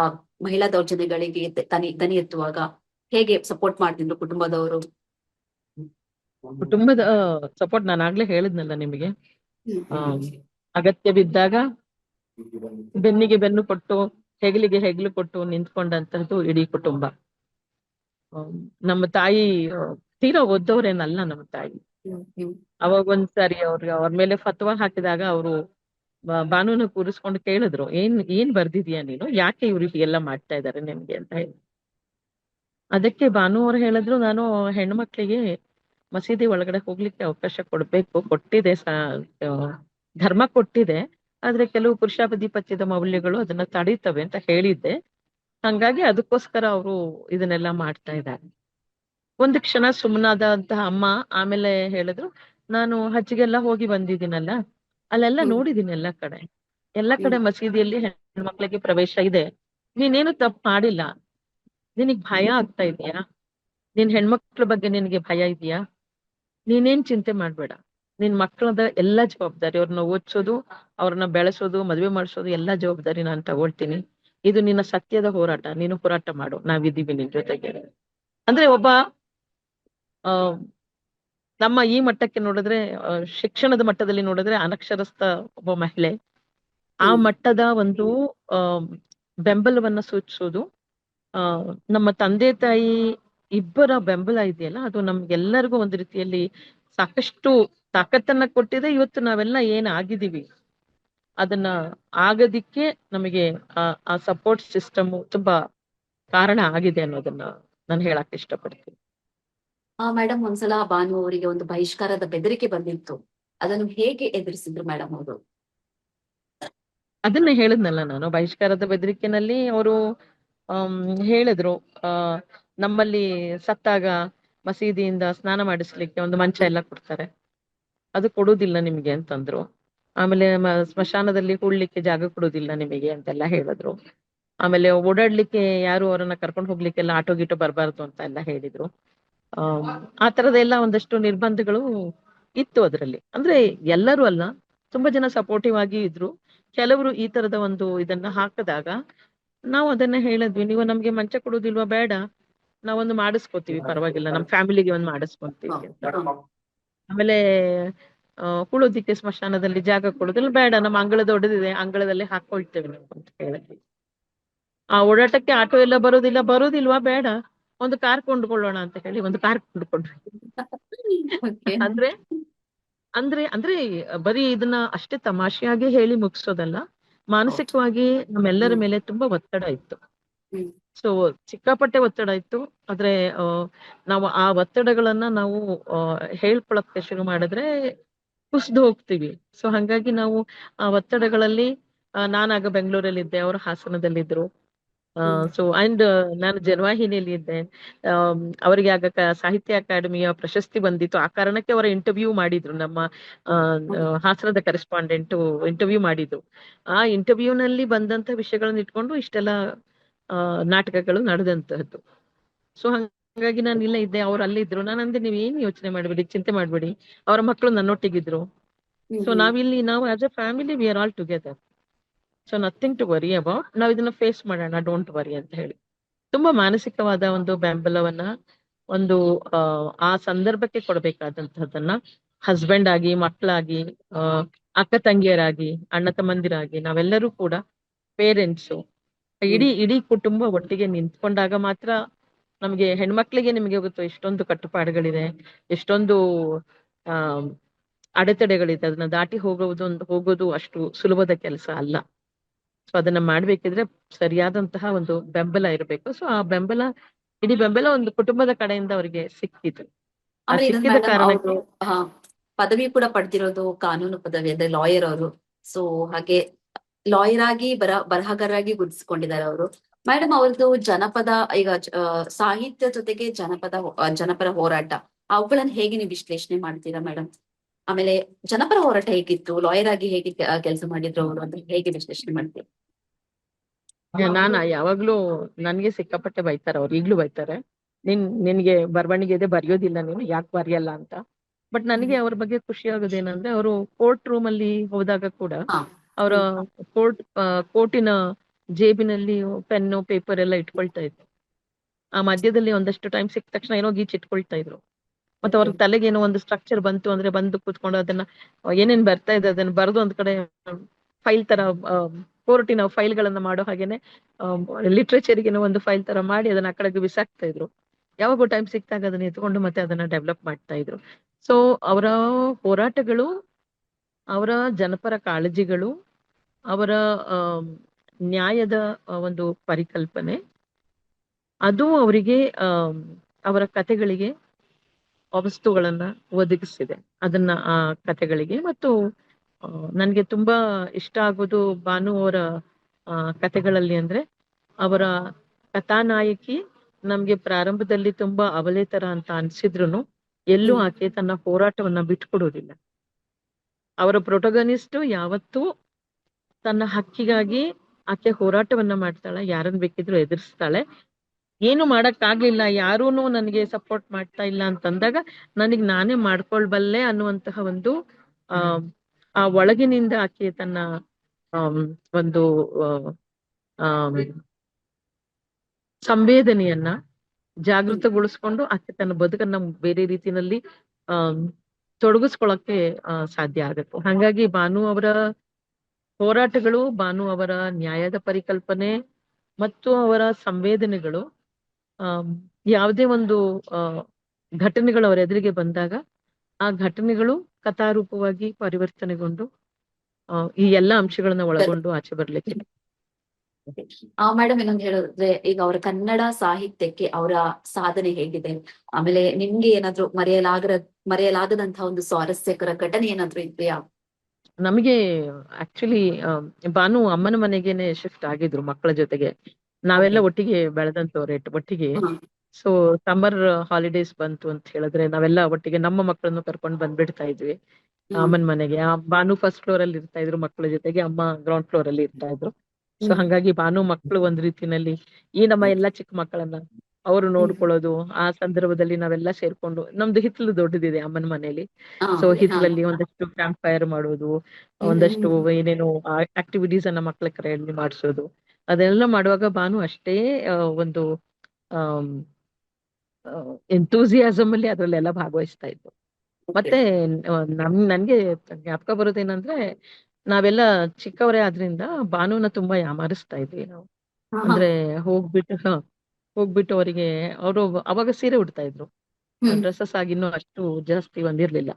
S1: ಮಹಿಳಾ ದೌರ್ಜನ್ಯಗಳಿಗೆ ತನಿ ದನಿ ಎತ್ತುವಾಗ ಹೇಗೆ ಸಪೋರ್ಟ್ ಮಾಡ್ತಿದ್ರು ಕುಟುಂಬದವರು?
S2: ಕುಟುಂಬದ ಸಪೋರ್ಟ್ ನಾನು ಆಗ್ಲೇ ಹೇಳಿದ್ನಲ್ಲ ನಿಮಗೆ. ಅಗತ್ಯ ಬಿದ್ದಾಗ ಬೆನ್ನಿಗೆ ಬೆನ್ನು ಕೊಟ್ಟು, ಹೆಗಲಿಗೆ ಹೆಗಲು ಕೊಟ್ಟು ನಿಂತ್ಕೊಂಡಂತದ್ದು ಇಡೀ ಕುಟುಂಬ. ನಮ್ಮ ತಾಯಿ ತೀರಾ ಓದ್ದವ್ರೇನಲ್ಲ ನಮ್ಮ ತಾಯಿ. ಅವಾಗ ಒಂದ್ಸರಿ ಅವ್ರಿಗೆ ಅವ್ರ ಮೇಲೆ ಫತ್ವಾ ಹಾಕಿದಾಗ ಅವರು ಬಾನುನ ಕೂರಿಸ್ಕೊಂಡು ಕೇಳಿದ್ರು, ಏನ್ ಏನ್ ಬರ್ದಿದ್ಯಾ ನೀನು? ಯಾಕೆ ಇವ್ರು ಎಲ್ಲ ಮಾಡ್ತಾ ಇದಾರೆ ನಿಮ್ಗೆ? ಅಂತ ಹೇಳಿ. ಅದಕ್ಕೆ ಬಾನು ಅವ್ರು ಹೇಳಿದ್ರು, ನಾನು ಹೆಣ್ಮಕ್ಳಿಗೆ ಮಸೀದಿ ಒಳಗಡೆ ಹೋಗ್ಲಿಕ್ಕೆ ಅವಕಾಶ ಕೊಡ್ಬೇಕು, ಕೊಟ್ಟಿದೆ ಧರ್ಮ ಕೊಟ್ಟಿದೆ, ಆದ್ರೆ ಕೆಲವು ಪುರುಷಾಧಿಪತ್ಯದ ಮೌಲ್ಯಗಳು ಅದನ್ನ ತಡೀತವೆ ಅಂತ ಹೇಳಿದ್ದೆ. ಹಂಗಾಗಿ ಅದಕ್ಕೋಸ್ಕರ ಅವರು ಇದನ್ನೆಲ್ಲ ಮಾಡ್ತಾ ಇದ್ದಾರೆ. ಒಂದು ಕ್ಷಣ ಸುಮ್ಮನಾದಂತಹ ಅಮ್ಮ ಆಮೇಲೆ ಹೇಳಿದ್ರು ನಾನು ಹಜ್ಜಿಗೆಲ್ಲ ಹೋಗಿ ಬಂದಿದ್ದೀನಲ್ಲ ಅಲ್ಲೆಲ್ಲ. ನೋಡಿದೀನಿ ಎಲ್ಲ ಕಡೆ. ಎಲ್ಲ ಕಡೆ ಮಸೀದಿಯಲ್ಲಿ ಹೆಣ್ಮಕ್ಳಿಗೆ ಪ್ರವೇಶ ಇದೆ. ನೀನೇನು ತಪ್ಪು ಮಾಡಿಲ್ಲ. ನಿನಗ್ ಭಯ ಆಗ್ತಾ ಇದೆಯಾ? ನಿನ್ ಹೆಣ್ಮಕ್ಳ ಬಗ್ಗೆ ನಿನಗೆ ಭಯ ಇದೆಯಾ? ನೀನೇನ್ ಚಿಂತೆ ಮಾಡ್ಬೇಡ. ನಿನ್ ಮಕ್ಕಳದ ಎಲ್ಲಾ ಜವಾಬ್ದಾರಿ ಅವ್ರನ್ನ ಓದ್ಸೋದು ಅವ್ರನ್ನ ಬೆಳೆಸೋದು ಮದ್ವೆ ಮಾಡಿಸೋದು ಎಲ್ಲಾ ಜವಾಬ್ದಾರಿ ನಾನು ತಗೊಳ್ತೀನಿ. ಇದು ನಿನ್ನ ಸತ್ಯದ ಹೋರಾಟ. ನೀನು ಹೋರಾಟ ಮಾಡು. ನಾವಿದ್ದೀವಿ ನಿನ್ ಜೊತೆಗೆ. ಅಂದ್ರೆ ಒಬ್ಬ ನಮ್ಮ ಈ ಮಟ್ಟಕ್ಕೆ ನೋಡಿದ್ರೆ ಶಿಕ್ಷಣದ ಮಟ್ಟದಲ್ಲಿ ನೋಡಿದ್ರೆ ಅನಕ್ಷರಸ್ಥ ಒಬ್ಬ ಮಹಿಳೆ. ಆ ಮಟ್ಟದ ಒಂದು ಬೆಂಬಲವನ್ನ ಸೂಚಿಸೋದು. ಆ ನಮ್ಮ ತಂದೆ ತಾಯಿ ಇಬ್ಬರ ಬೆಂಬಲ ಇದೆಯಲ್ಲ ಅದು ನಮ್ಗೆಲ್ಲರಿಗೂ ಒಂದು ರೀತಿಯಲ್ಲಿ ಸಾಕಷ್ಟು ತಾಕತ್ತನ್ನ ಕೊಟ್ಟಿದೆ. ಇವತ್ತು ನಾವೆಲ್ಲ ಏನ್ ಆಗಿದೀವಿ ಅದನ್ನ ಆಗದಿಕ್ಕೆ ನಮಗೆ ಆ ಆ ಸಪೋರ್ಟ್ ಸಿಸ್ಟಮ್ ತುಂಬಾ ಕಾರಣ ಆಗಿದೆ ಅನ್ನೋದನ್ನ ನಾನು ಹೇಳಕ್ ಇಷ್ಟಪಡ್ತೀನಿ.
S1: ಆ ಮೇಡಮ್ ಒಂದ್ಸಲ ಭಾನು ಅವರಿಗೆ ಒಂದು ಬಹಿಷ್ಕಾರದ ಬೆದರಿಕೆ ಬಂದಿತ್ತು. ಅದನ್ನು ಹೇಗೆ ಎದುರಿಸಿದ್ರು ಮೇಡಮ್ ಅವರು?
S2: ಅದನ್ನ ಹೇಳಿದ್ನಲ್ಲ ನಾನು, ಬಹಿಷ್ಕಾರದ ಬೆದರಿಕೆನಲ್ಲಿ ಅವರು ಹೇಳಿದ್ರು ನಮ್ಮಲ್ಲಿ ಸತ್ತಾಗ ಮಸೀದಿಯಿಂದ ಸ್ನಾನ ಮಾಡಿಸ್ಲಿಕ್ಕೆ ಒಂದು ಮಂಚ ಎಲ್ಲ ಕೊಡ್ತಾರೆ. ಅದು ಕೊಡುವುದಿಲ್ಲ ನಿಮ್ಗೆ ಅಂತಂದ್ರು. ಆಮೇಲೆ ಸ್ಮಶಾನದಲ್ಲಿ ಕೂಡ್ಲಿಕ್ಕೆ ಜಾಗ ಕೊಡುವುದಿಲ್ಲ ನಿಮಗೆ ಅಂತೆಲ್ಲ ಹೇಳಿದ್ರು. ಆಮೇಲೆ ಓಡಾಡ್ಲಿಕ್ಕೆ ಯಾರು ಅವರನ್ನ ಕರ್ಕೊಂಡು ಹೋಗ್ಲಿಕ್ಕೆಲ್ಲ ಆಟೋ ಗೀಟೋ ಬರಬಾರ್ದು ಅಂತ ಎಲ್ಲ ಹೇಳಿದ್ರು. ಆ ತರದೆಲ್ಲ ಒಂದಷ್ಟು ನಿರ್ಬಂಧಗಳು ಇತ್ತು ಅದರಲ್ಲಿ. ಅಂದ್ರೆ ಎಲ್ಲರೂ ಅಲ್ಲ ತುಂಬಾ ಜನ ಸಪೋರ್ಟಿವ್ ಆಗಿ ಇದ್ರು. ಕೆಲವರು ಈ ತರದ ಒಂದು ಇದನ್ನ ಹಾಕಿದಾಗ ನಾವು ಅದನ್ನ ಹೇಳಿದ್ವಿ ನೀವು ನಮ್ಗೆ ಮಂಚ ಕೊಡುದಿಲ್ವಾ ಬೇಡ ನಾವೊಂದು ಮಾಡಿಸ್ಕೊತೀವಿ ಪರವಾಗಿಲ್ಲ ನಮ್ ಫ್ಯಾಮಿಲಿಗೆ ಒಂದು ಮಾಡಿಸ್ಕೊಂತೀವಿ ಆಮೇಲೆ ಆ, ಉಳೋದಿಕ್ಕೆ ಸ್ಮಶಾನದಲ್ಲಿ ಜಾಗ ಕೊಡೋದಿಲ್ಲ ಬೇಡ ನಮ್ಮ ಅಂಗಳ ದೊಡ್ಡದಿದೆ ಅಂಗಳದಲ್ಲಿ ಹಾಕೊಳ್ತೇವೆ ನಾವು ಅಂತ ಹೇಳಿದ್ವಿ. ಆ ಓಡಾಟಕ್ಕೆ ಆಟೋ ಎಲ್ಲ ಬರೋದಿಲ್ಲ ಬರೋದಿಲ್ವಾ ಬೇಡ. ಒಂದು ಕಾರ್ ಕೊಂಡ್ಕೊಳ್ಳೋಣ ಅಂತ ಹೇಳಿ ಒಂದು ಕಾರ್ ಕೊಂಡ್ಕೊಂಡ್ವಿ
S1: Okay.
S2: ಅಂದ್ರೆ ಅಂದ್ರೆ ಅಂದ್ರೆ ಬರೀ ಇದನ್ನ ಅಷ್ಟೇ ತಮಾಷೆಯಾಗಿ ಹೇಳಿ ಮುಗಿಸೋದಲ್ಲ ಮಾನಸಿಕವಾಗಿ ನಮ್ಮೆಲ್ಲರ. ಮೇಲೆ ತುಂಬಾ ಒತ್ತಡ ಇತ್ತು. ಸೊ ಸಿಕ್ಕಾಪಟ್ಟೆ ಒತ್ತಡ ಇತ್ತು ಆದ್ರೆ ನಾವು ಆ ಒತ್ತಡಗಳನ್ನ ನಾವು ಹೇಳ್ಕೊಳಕ್ಕೆ ಶುರು ಮಾಡಿದ್ರೆ ಕುಸ್ದು ಹೋಗ್ತೀವಿ ಸೊ ಹಂಗಾಗಿ ನಾವು ಆ ಒತ್ತಡಗಳಲ್ಲಿ ನಾನಾಗ ಬೆಂಗಳೂರಲ್ಲಿ ಇದ್ದೆ ಅವರು ಹಾಸನದಲ್ಲಿದ್ರು. ಸೊ ಅಂಡ್ ನಾನು ಜನವಾಹಿನಿಯಲ್ಲಿ ಇದ್ದೆ. ಅವರಿಗೆ ಆಗ ಸಾಹಿತ್ಯ ಅಕಾಡೆಮಿಯ ಪ್ರಶಸ್ತಿ ಬಂದಿತ್ತು. ಆ ಕಾರಣಕ್ಕೆ ಅವರ ಇಂಟರ್ವ್ಯೂ ಮಾಡಿದ್ರು. ನಮ್ಮ ಹಾಸನದ ಕರೆಸ್ಪಾಂಡೆಂಟ್ ಇಂಟರ್ವ್ಯೂ ಮಾಡಿದ್ರು. ಆ ಇಂಟರ್ವ್ಯೂನಲ್ಲಿ ನಲ್ಲಿ ಬಂದಂತ ವಿಷಯಗಳನ್ನ ಇಟ್ಕೊಂಡು ಇಷ್ಟೆಲ್ಲ ನಾಟಕಗಳು ನಡೆದಂತಹದ್ದು. ಸೊ ಹಂಗಾಗಿ ನಾನು ಇಲ್ಲ ಇದ್ದೆ. ಅವ್ರು ಅಲ್ಲಿದ್ರು ನಾನು ಅಂದ್ರೆ ನೀವ್ ಏನ್ ಯೋಚನೆ ಮಾಡ್ಬೇಡಿ? ಚಿಂತೆ ಮಾಡ್ಬೇಡಿ. ಅವರ ಮಕ್ಕಳು ನನ್ನೊಟ್ಟಿಗಿದ್ರು. ಸೊ. ನಾವಿಲ್ಲಿ ನಾವು as a family we are all together so nothing to worry about ನಾವ್ ಇದನ್ನ ಫೇಸ್ ಮಾಡೋಣ ಡೋಂಟ್ ವರಿ ಅಂತ ಹೇಳಿ. ತುಂಬಾ ಮಾನಸಿಕವಾದ ಒಂದು ಬೆಂಬಲವನ್ನ ಒಂದು ಆ, ಸಂದರ್ಭಕ್ಕೆ ಕೊಡಬೇಕಾದಂತಹದನ್ನ ಹಸ್ಬೆಂಡ್ ಆಗಿ ಮಕ್ಕಳಾಗಿ ಅಕ್ಕ ತಂಗಿಯರಾಗಿ ಅಣ್ಣ ತಮ್ಮಂದಿರಾಗಿ ನಾವೆಲ್ಲರೂ ಕೂಡ ಪೇರೆಂಟ್ಸು ಇಡೀ ಇಡೀ ಕುಟುಂಬ ಒಟ್ಟಿಗೆ ನಿಂತ್ಕೊಂಡಾಗ ಮಾತ್ರ ನಮಗೆ ಹೆಣ್ಮಕ್ಳಿಗೆ ನಿಮಗೆ ಗೊತ್ತು ಎಷ್ಟೊಂದು ಕಟ್ಟುಪಾಡುಗಳಿದೆ ಎಷ್ಟೊಂದು ಆ ಅಡೆತಡೆಗಳಿದೆ. ಅದನ್ನ ದಾಟಿ ಹೋಗುವುದು ಒಂದು ಹೋಗೋದು ಅಷ್ಟು ಸುಲಭದ ಕೆಲಸ ಅಲ್ಲ. ಸೊ ಅದನ್ನ ಮಾಡ್ಬೇಕಿದ್ರೆ ಸರಿಯಾದಂತಹ ಒಂದು ಬೆಂಬಲ ಇರಬೇಕು. ಸೊ ಆ ಬೆಂಬಲ ಇಡೀ ಬೆಂಬಲ ಒಂದು ಕುಟುಂಬದ ಕಡೆಯಿಂದ ಅವರಿಗೆ ಸಿಕ್ಕಿತು
S1: ಪದವಿ ಕೂಡ ಪಡೆದಿರೋದು ಕಾನೂನು ಪದವಿ ಅಂದ್ರೆ ಲಾಯರ್ ಅವರು. ಸೊ ಹಾಗೆ ಲಾಯರ್ ಆಗಿ ಬರ ಬರಹಗಾರರಾಗಿ ಗುರುತಿಸಿಕೊಂಡಿದ್ದಾರೆ ಅವರು. ಮೇಡಮ್ ಅವ್ರದ್ದು ಜನಪದ ಈಗ ಸಾಹಿತ್ಯ ಜೊತೆಗೆ ಜನಪದ ಜನಪರ ಹೋರಾಟ. ಅವುಗಳನ್ನ ಹೇಗೆ ನೀವು ವಿಶ್ಲೇಷಣೆ ಮಾಡ್ತೀರಾ ಮೇಡಮ್? ಆಮೇಲೆ ಜನಪರ ಹೋರಾಟ ಹೇಗಿತ್ತು? ಲಾಯರ್ ಆಗಿ ಹೇಗೆ ಕೆಲಸ ಮಾಡಿದ್ರು ಅವರು ಅಂತ ಹೇಗೆ ವಿಶ್ಲೇಷಣೆ ಮಾಡ್ತೀವಿ
S2: ನಾನ ಯಾವಾಗ್ಲೂ ನನ್ಗೆ ಸಿಕ್ಕಾಪಟ್ಟೆ ಬೈತಾರೆ ಅವ್ರು ಈಗ್ಲೂ ಬೈತಾರೆ. ನಿನ್ ನಿನ್ಗೆ ಬರವಣಿಗೆ ಇದೆ ಬರೆಯೋದಿಲ್ಲ ನೀನು ಯಾಕೆ ಬರೆಯಲ್ಲ ಅಂತ. ಬಟ್ ನನಗೆ ಅವ್ರ ಬಗ್ಗೆ ಖುಷಿ ಆಗೋದೇನಂದ್ರೆ ಅವರು ಕೋರ್ಟ್ ರೂಮ್ ಅಲ್ಲಿ ಹೋದಾಗ ಕೂಡ ಅವರ ಕೋರ್ಟ್ ಕೋರ್ಟಿನ ಜೇಬಿನಲ್ಲಿ ಪೆನ್ನು ಪೇಪರ್ ಎಲ್ಲ ಇಟ್ಕೊಳ್ತಾ ಇದ್ರು. ಆ ಮಧ್ಯದಲ್ಲಿ ಒಂದಷ್ಟು ಟೈಮ್ ಸಿಕ್ಕ ತಕ್ಷಣ ಏನೋ ಗೀಚ್ ಇಟ್ಕೊಳ್ತಾ ಇದ್ರು. ಮತ್ತೆ ಅವ್ರ ತಲೆಗೆ ಏನೋ ಒಂದು ಸ್ಟ್ರಕ್ಚರ್ ಬಂತು ಅಂದ್ರೆ ಬಂದು ಕೂತ್ಕೊಂಡು ಅದನ್ನ ಏನೇನ್ ಬರ್ತಾ ಇದೆ ಅದನ್ನ ಬರೆದು ಒಂದ್ ಕಡೆ ಫೈಲ್ ತರ ಕೋರ್ಟಿನ ಫೈಲ್ಗಳನ್ನ ಮಾಡೋ ಹಾಗೇನೆ ಏನೋ ಒಂದು ಫೈಲ್ ತರ ಮಾಡಿ ಅದನ್ನ ಆ ಕಡೆಗೆ ಬಿಸಾಕ್ತಾ ಇದ್ರು. ಯಾವಾಗೂ ಟೈಮ್ ಸಿಕ್ತಾಗ ಅದನ್ನ ಎತ್ಕೊಂಡು ಮತ್ತೆ ಅದನ್ನ ಡೆವಲಪ್ ಮಾಡ್ತಾ ಇದ್ರು. ಸೊ ಅವರ ಹೋರಾಟಗಳು, ಅವರ ಜನಪರ ಕಾಳಜಿಗಳು, ಅವರ ನ್ಯಾಯದ ಒಂದು ಪರಿಕಲ್ಪನೆ, ಅದು ಅವರಿಗೆ ಅವರ ಕಥೆಗಳಿಗೆ ವಸ್ತುಗಳನ್ನ ಒದಗಿಸಿದೆ ಅದನ್ನ ಆ ಕಥೆಗಳಿಗೆ ಮತ್ತು ನನಗೆ ತುಂಬಾ ಇಷ್ಟ ಆಗೋದು ಭಾನು ಅವರ ಕಥೆಗಳಲ್ಲಿ ಅಂದ್ರೆ ಅವರ ಕಥಾನಾಯಕಿ ನಮ್ಗೆ ಪ್ರಾರಂಭದಲ್ಲಿ ತುಂಬಾ ಅವಲೇತರ ಅಂತ ಅನ್ಸಿದ್ರು ಎಲ್ಲೂ ಆಕೆ ತನ್ನ ಹೋರಾಟವನ್ನ ಬಿಟ್ಕೊಡೋದಿಲ್ಲ. ಅವರ ಪ್ರೊಟೊಗನಿಸ್ಟ್ ಯಾವತ್ತೂ ತನ್ನ ಹಕ್ಕಿಗಾಗಿ ಆಕೆ ಹೋರಾಟವನ್ನ ಮಾಡ್ತಾಳೆ ಯಾರನ್ನ ಬೇಕಿದ್ರು ಎದುರಿಸ್ತಾಳೆ. ಏನು ಮಾಡಕ್ ಆಗ್ಲಿಲ್ಲ. ಯಾರೂನು ನನಗೆ ಸಪೋರ್ಟ್ ಮಾಡ್ತಾ ಇಲ್ಲ ಅಂತಂದಾಗ ನನಗ್ ನಾನೇ ಮಾಡ್ಕೊಳ್ಬಲ್ಲೆ ಅನ್ನುವಂತಹ ಒಂದು ಆ ಆ ಒಳಗಿನಿಂದ ಆಕೆ ತನ್ನ ಒಂದು ಆ, ಸಂವೇದನೆಯನ್ನ ಜಾಗೃತಗೊಳಿಸ್ಕೊಂಡು ಆಕೆ ತನ್ನ ಬದುಕನ್ನ ಬೇರೆ ರೀತಿನಲ್ಲಿ ಆ ತೊಡಗಿಸ್ಕೊಳಕ್ಕೆ ಸಾಧ್ಯ ಆಗುತ್ತೆ. ಹಾಗಾಗಿ ಭಾನು ಅವರ ಹೋರಾಟಗಳು ಭಾನು ಅವರ ನ್ಯಾಯದ ಪರಿಕಲ್ಪನೆ ಮತ್ತು ಅವರ ಸಂವೇದನೆಗಳು ಯಾವುದೇ ಒಂದು ಘಟನೆಗಳು ಅವರ ಎದುರಿಗೆ ಬಂದಾಗ ಆ ಘಟನೆಗಳು ಕಥಾರೂಪವಾಗಿ ಪರಿವರ್ತನೆಗೊಂಡು ಈ ಎಲ್ಲಾ ಅಂಶಗಳನ್ನ ಒಳಗೊಂಡು ಆಚೆ ಬರ್ಲಿಕ್ಕೆ.
S1: ಆ ಮೇಡಮ್ ಇನ್ನೊಂದು ಹೇಳಿದ್ರೆ ಈಗ ಅವರ ಕನ್ನಡ ಸಾಹಿತ್ಯಕ್ಕೆ ಅವರ ಸಾಧನೆ ಹೇಗಿದೆ. ಆಮೇಲೆ ನಿಮ್ಗೆ ಏನಾದ್ರು ಮರೆಯಲಾಗದ ಮರೆಯಲಾಗದಂತಹ ಒಂದು ಸ್ವಾರಸ್ಯಕರ ಘಟನೆ ಏನಾದ್ರು ಇದೆಯಾ?
S2: ನಮಗೆ ಆಕ್ಚುಲಿ ಭಾನು ಅಮ್ಮನ ಮನೆಗೇನೆ ಶಿಫ್ಟ್ ಆಗಿದ್ರು ಮಕ್ಕಳ ಜೊತೆಗೆ. ನಾವೆಲ್ಲ ಒಟ್ಟಿಗೆ ಬೆಳೆದಂತವ್ರೆ ಒಟ್ಟಿಗೆ. ಸೊ ಸಮ್ಮರ್ ಹಾಲಿಡೇಸ್ ಬಂತು ಅಂತ ಹೇಳಿದ್ರೆ ನಾವೆಲ್ಲ ಒಟ್ಟಿಗೆ ನಮ್ಮ ಮಕ್ಕಳನ್ನು ಕರ್ಕೊಂಡು ಬಂದ್ಬಿಡ್ತಾ ಇದ್ವಿ. ಅಮ್ಮನ ಮನೆಗೆ. ಆ ಭಾನು ಫಸ್ಟ್ ಫ್ಲೋರ್ ಅಲ್ಲಿ ಇರ್ತಾ ಇದ್ರು ಮಕ್ಕಳ ಜೊತೆಗೆ ಅಮ್ಮ ಗ್ರೌಂಡ್ ಫ್ಲೋರ್ ಅಲ್ಲಿ ಇರ್ತಾ ಇದ್ರು. ಸೊ. ಹಂಗಾಗಿ ಭಾನು ಮಕ್ಕಳು ಒಂದ್ ರೀತಿನಲ್ಲಿ ಈ ನಮ್ಮ ಎಲ್ಲಾ ಚಿಕ್ಕ ಮಕ್ಕಳನ್ನ ಅವರು ನೋಡ್ಕೊಳ್ಳೋದು ಆ ಸಂದರ್ಭದಲ್ಲಿ ನಾವೆಲ್ಲ ಸೇರ್ಕೊಂಡು ನಮ್ದು ಹಿತ್ಲು ದೊಡ್ಡದಿದೆ ಅಮ್ಮನ ಮನೇಲಿ. ಸೊ. ಹಿತ್ಲಲ್ಲಿ ಒಂದಷ್ಟು ಕ್ಯಾಂಪ್ ಫೈರ್ ಮಾಡೋದು ಒಂದಷ್ಟು ಏನೇನು ಆಕ್ಟಿವಿಟೀಸ್ ಅನ್ನ ಮಕ್ಕಳ ಕರೆಯಲ್ಲಿ ಮಾಡಿಸೋದು. ಅದೆಲ್ಲ ಮಾಡುವಾಗ ಭಾನು ಅಷ್ಟೇ ಒಂದು ಎಂತೂಸಿಯಾಸಮ್ ಅಲ್ಲಿ ಅದ್ರಲ್ಲೆಲ್ಲ ಭಾಗವಹಿಸ್ತಾ ಇದ್ರು ಮತ್ತೆ ನಮ್ ನನ್ಗೆ ಜ್ಞಾಪಕ ಬರೋದೇನಂದ್ರೆ ನಾವೆಲ್ಲ ಚಿಕ್ಕವರೇ ಆದ್ರಿಂದ ಬಾನುನ ತುಂಬಾ ಯಾಮಾರಿಸ್ತಾ ಇದ್ವಿ ನಾವು. ಅಂದ್ರೆ ಹೋಗ್ಬಿಟ್ಟು ಹೋಗ್ಬಿಟ್ಟು ಅವರಿಗೆ ಅವರು ಅವಾಗ ಸೀರೆ ಉಡ್ತಾ ಇದ್ರು. ಡ್ರೆಸ್ಸಸ್ ಆಗಿನ್ನೂ ಅಷ್ಟು ಜಾಸ್ತಿ ಒಂದಿರ್ಲಿಲ್ಲ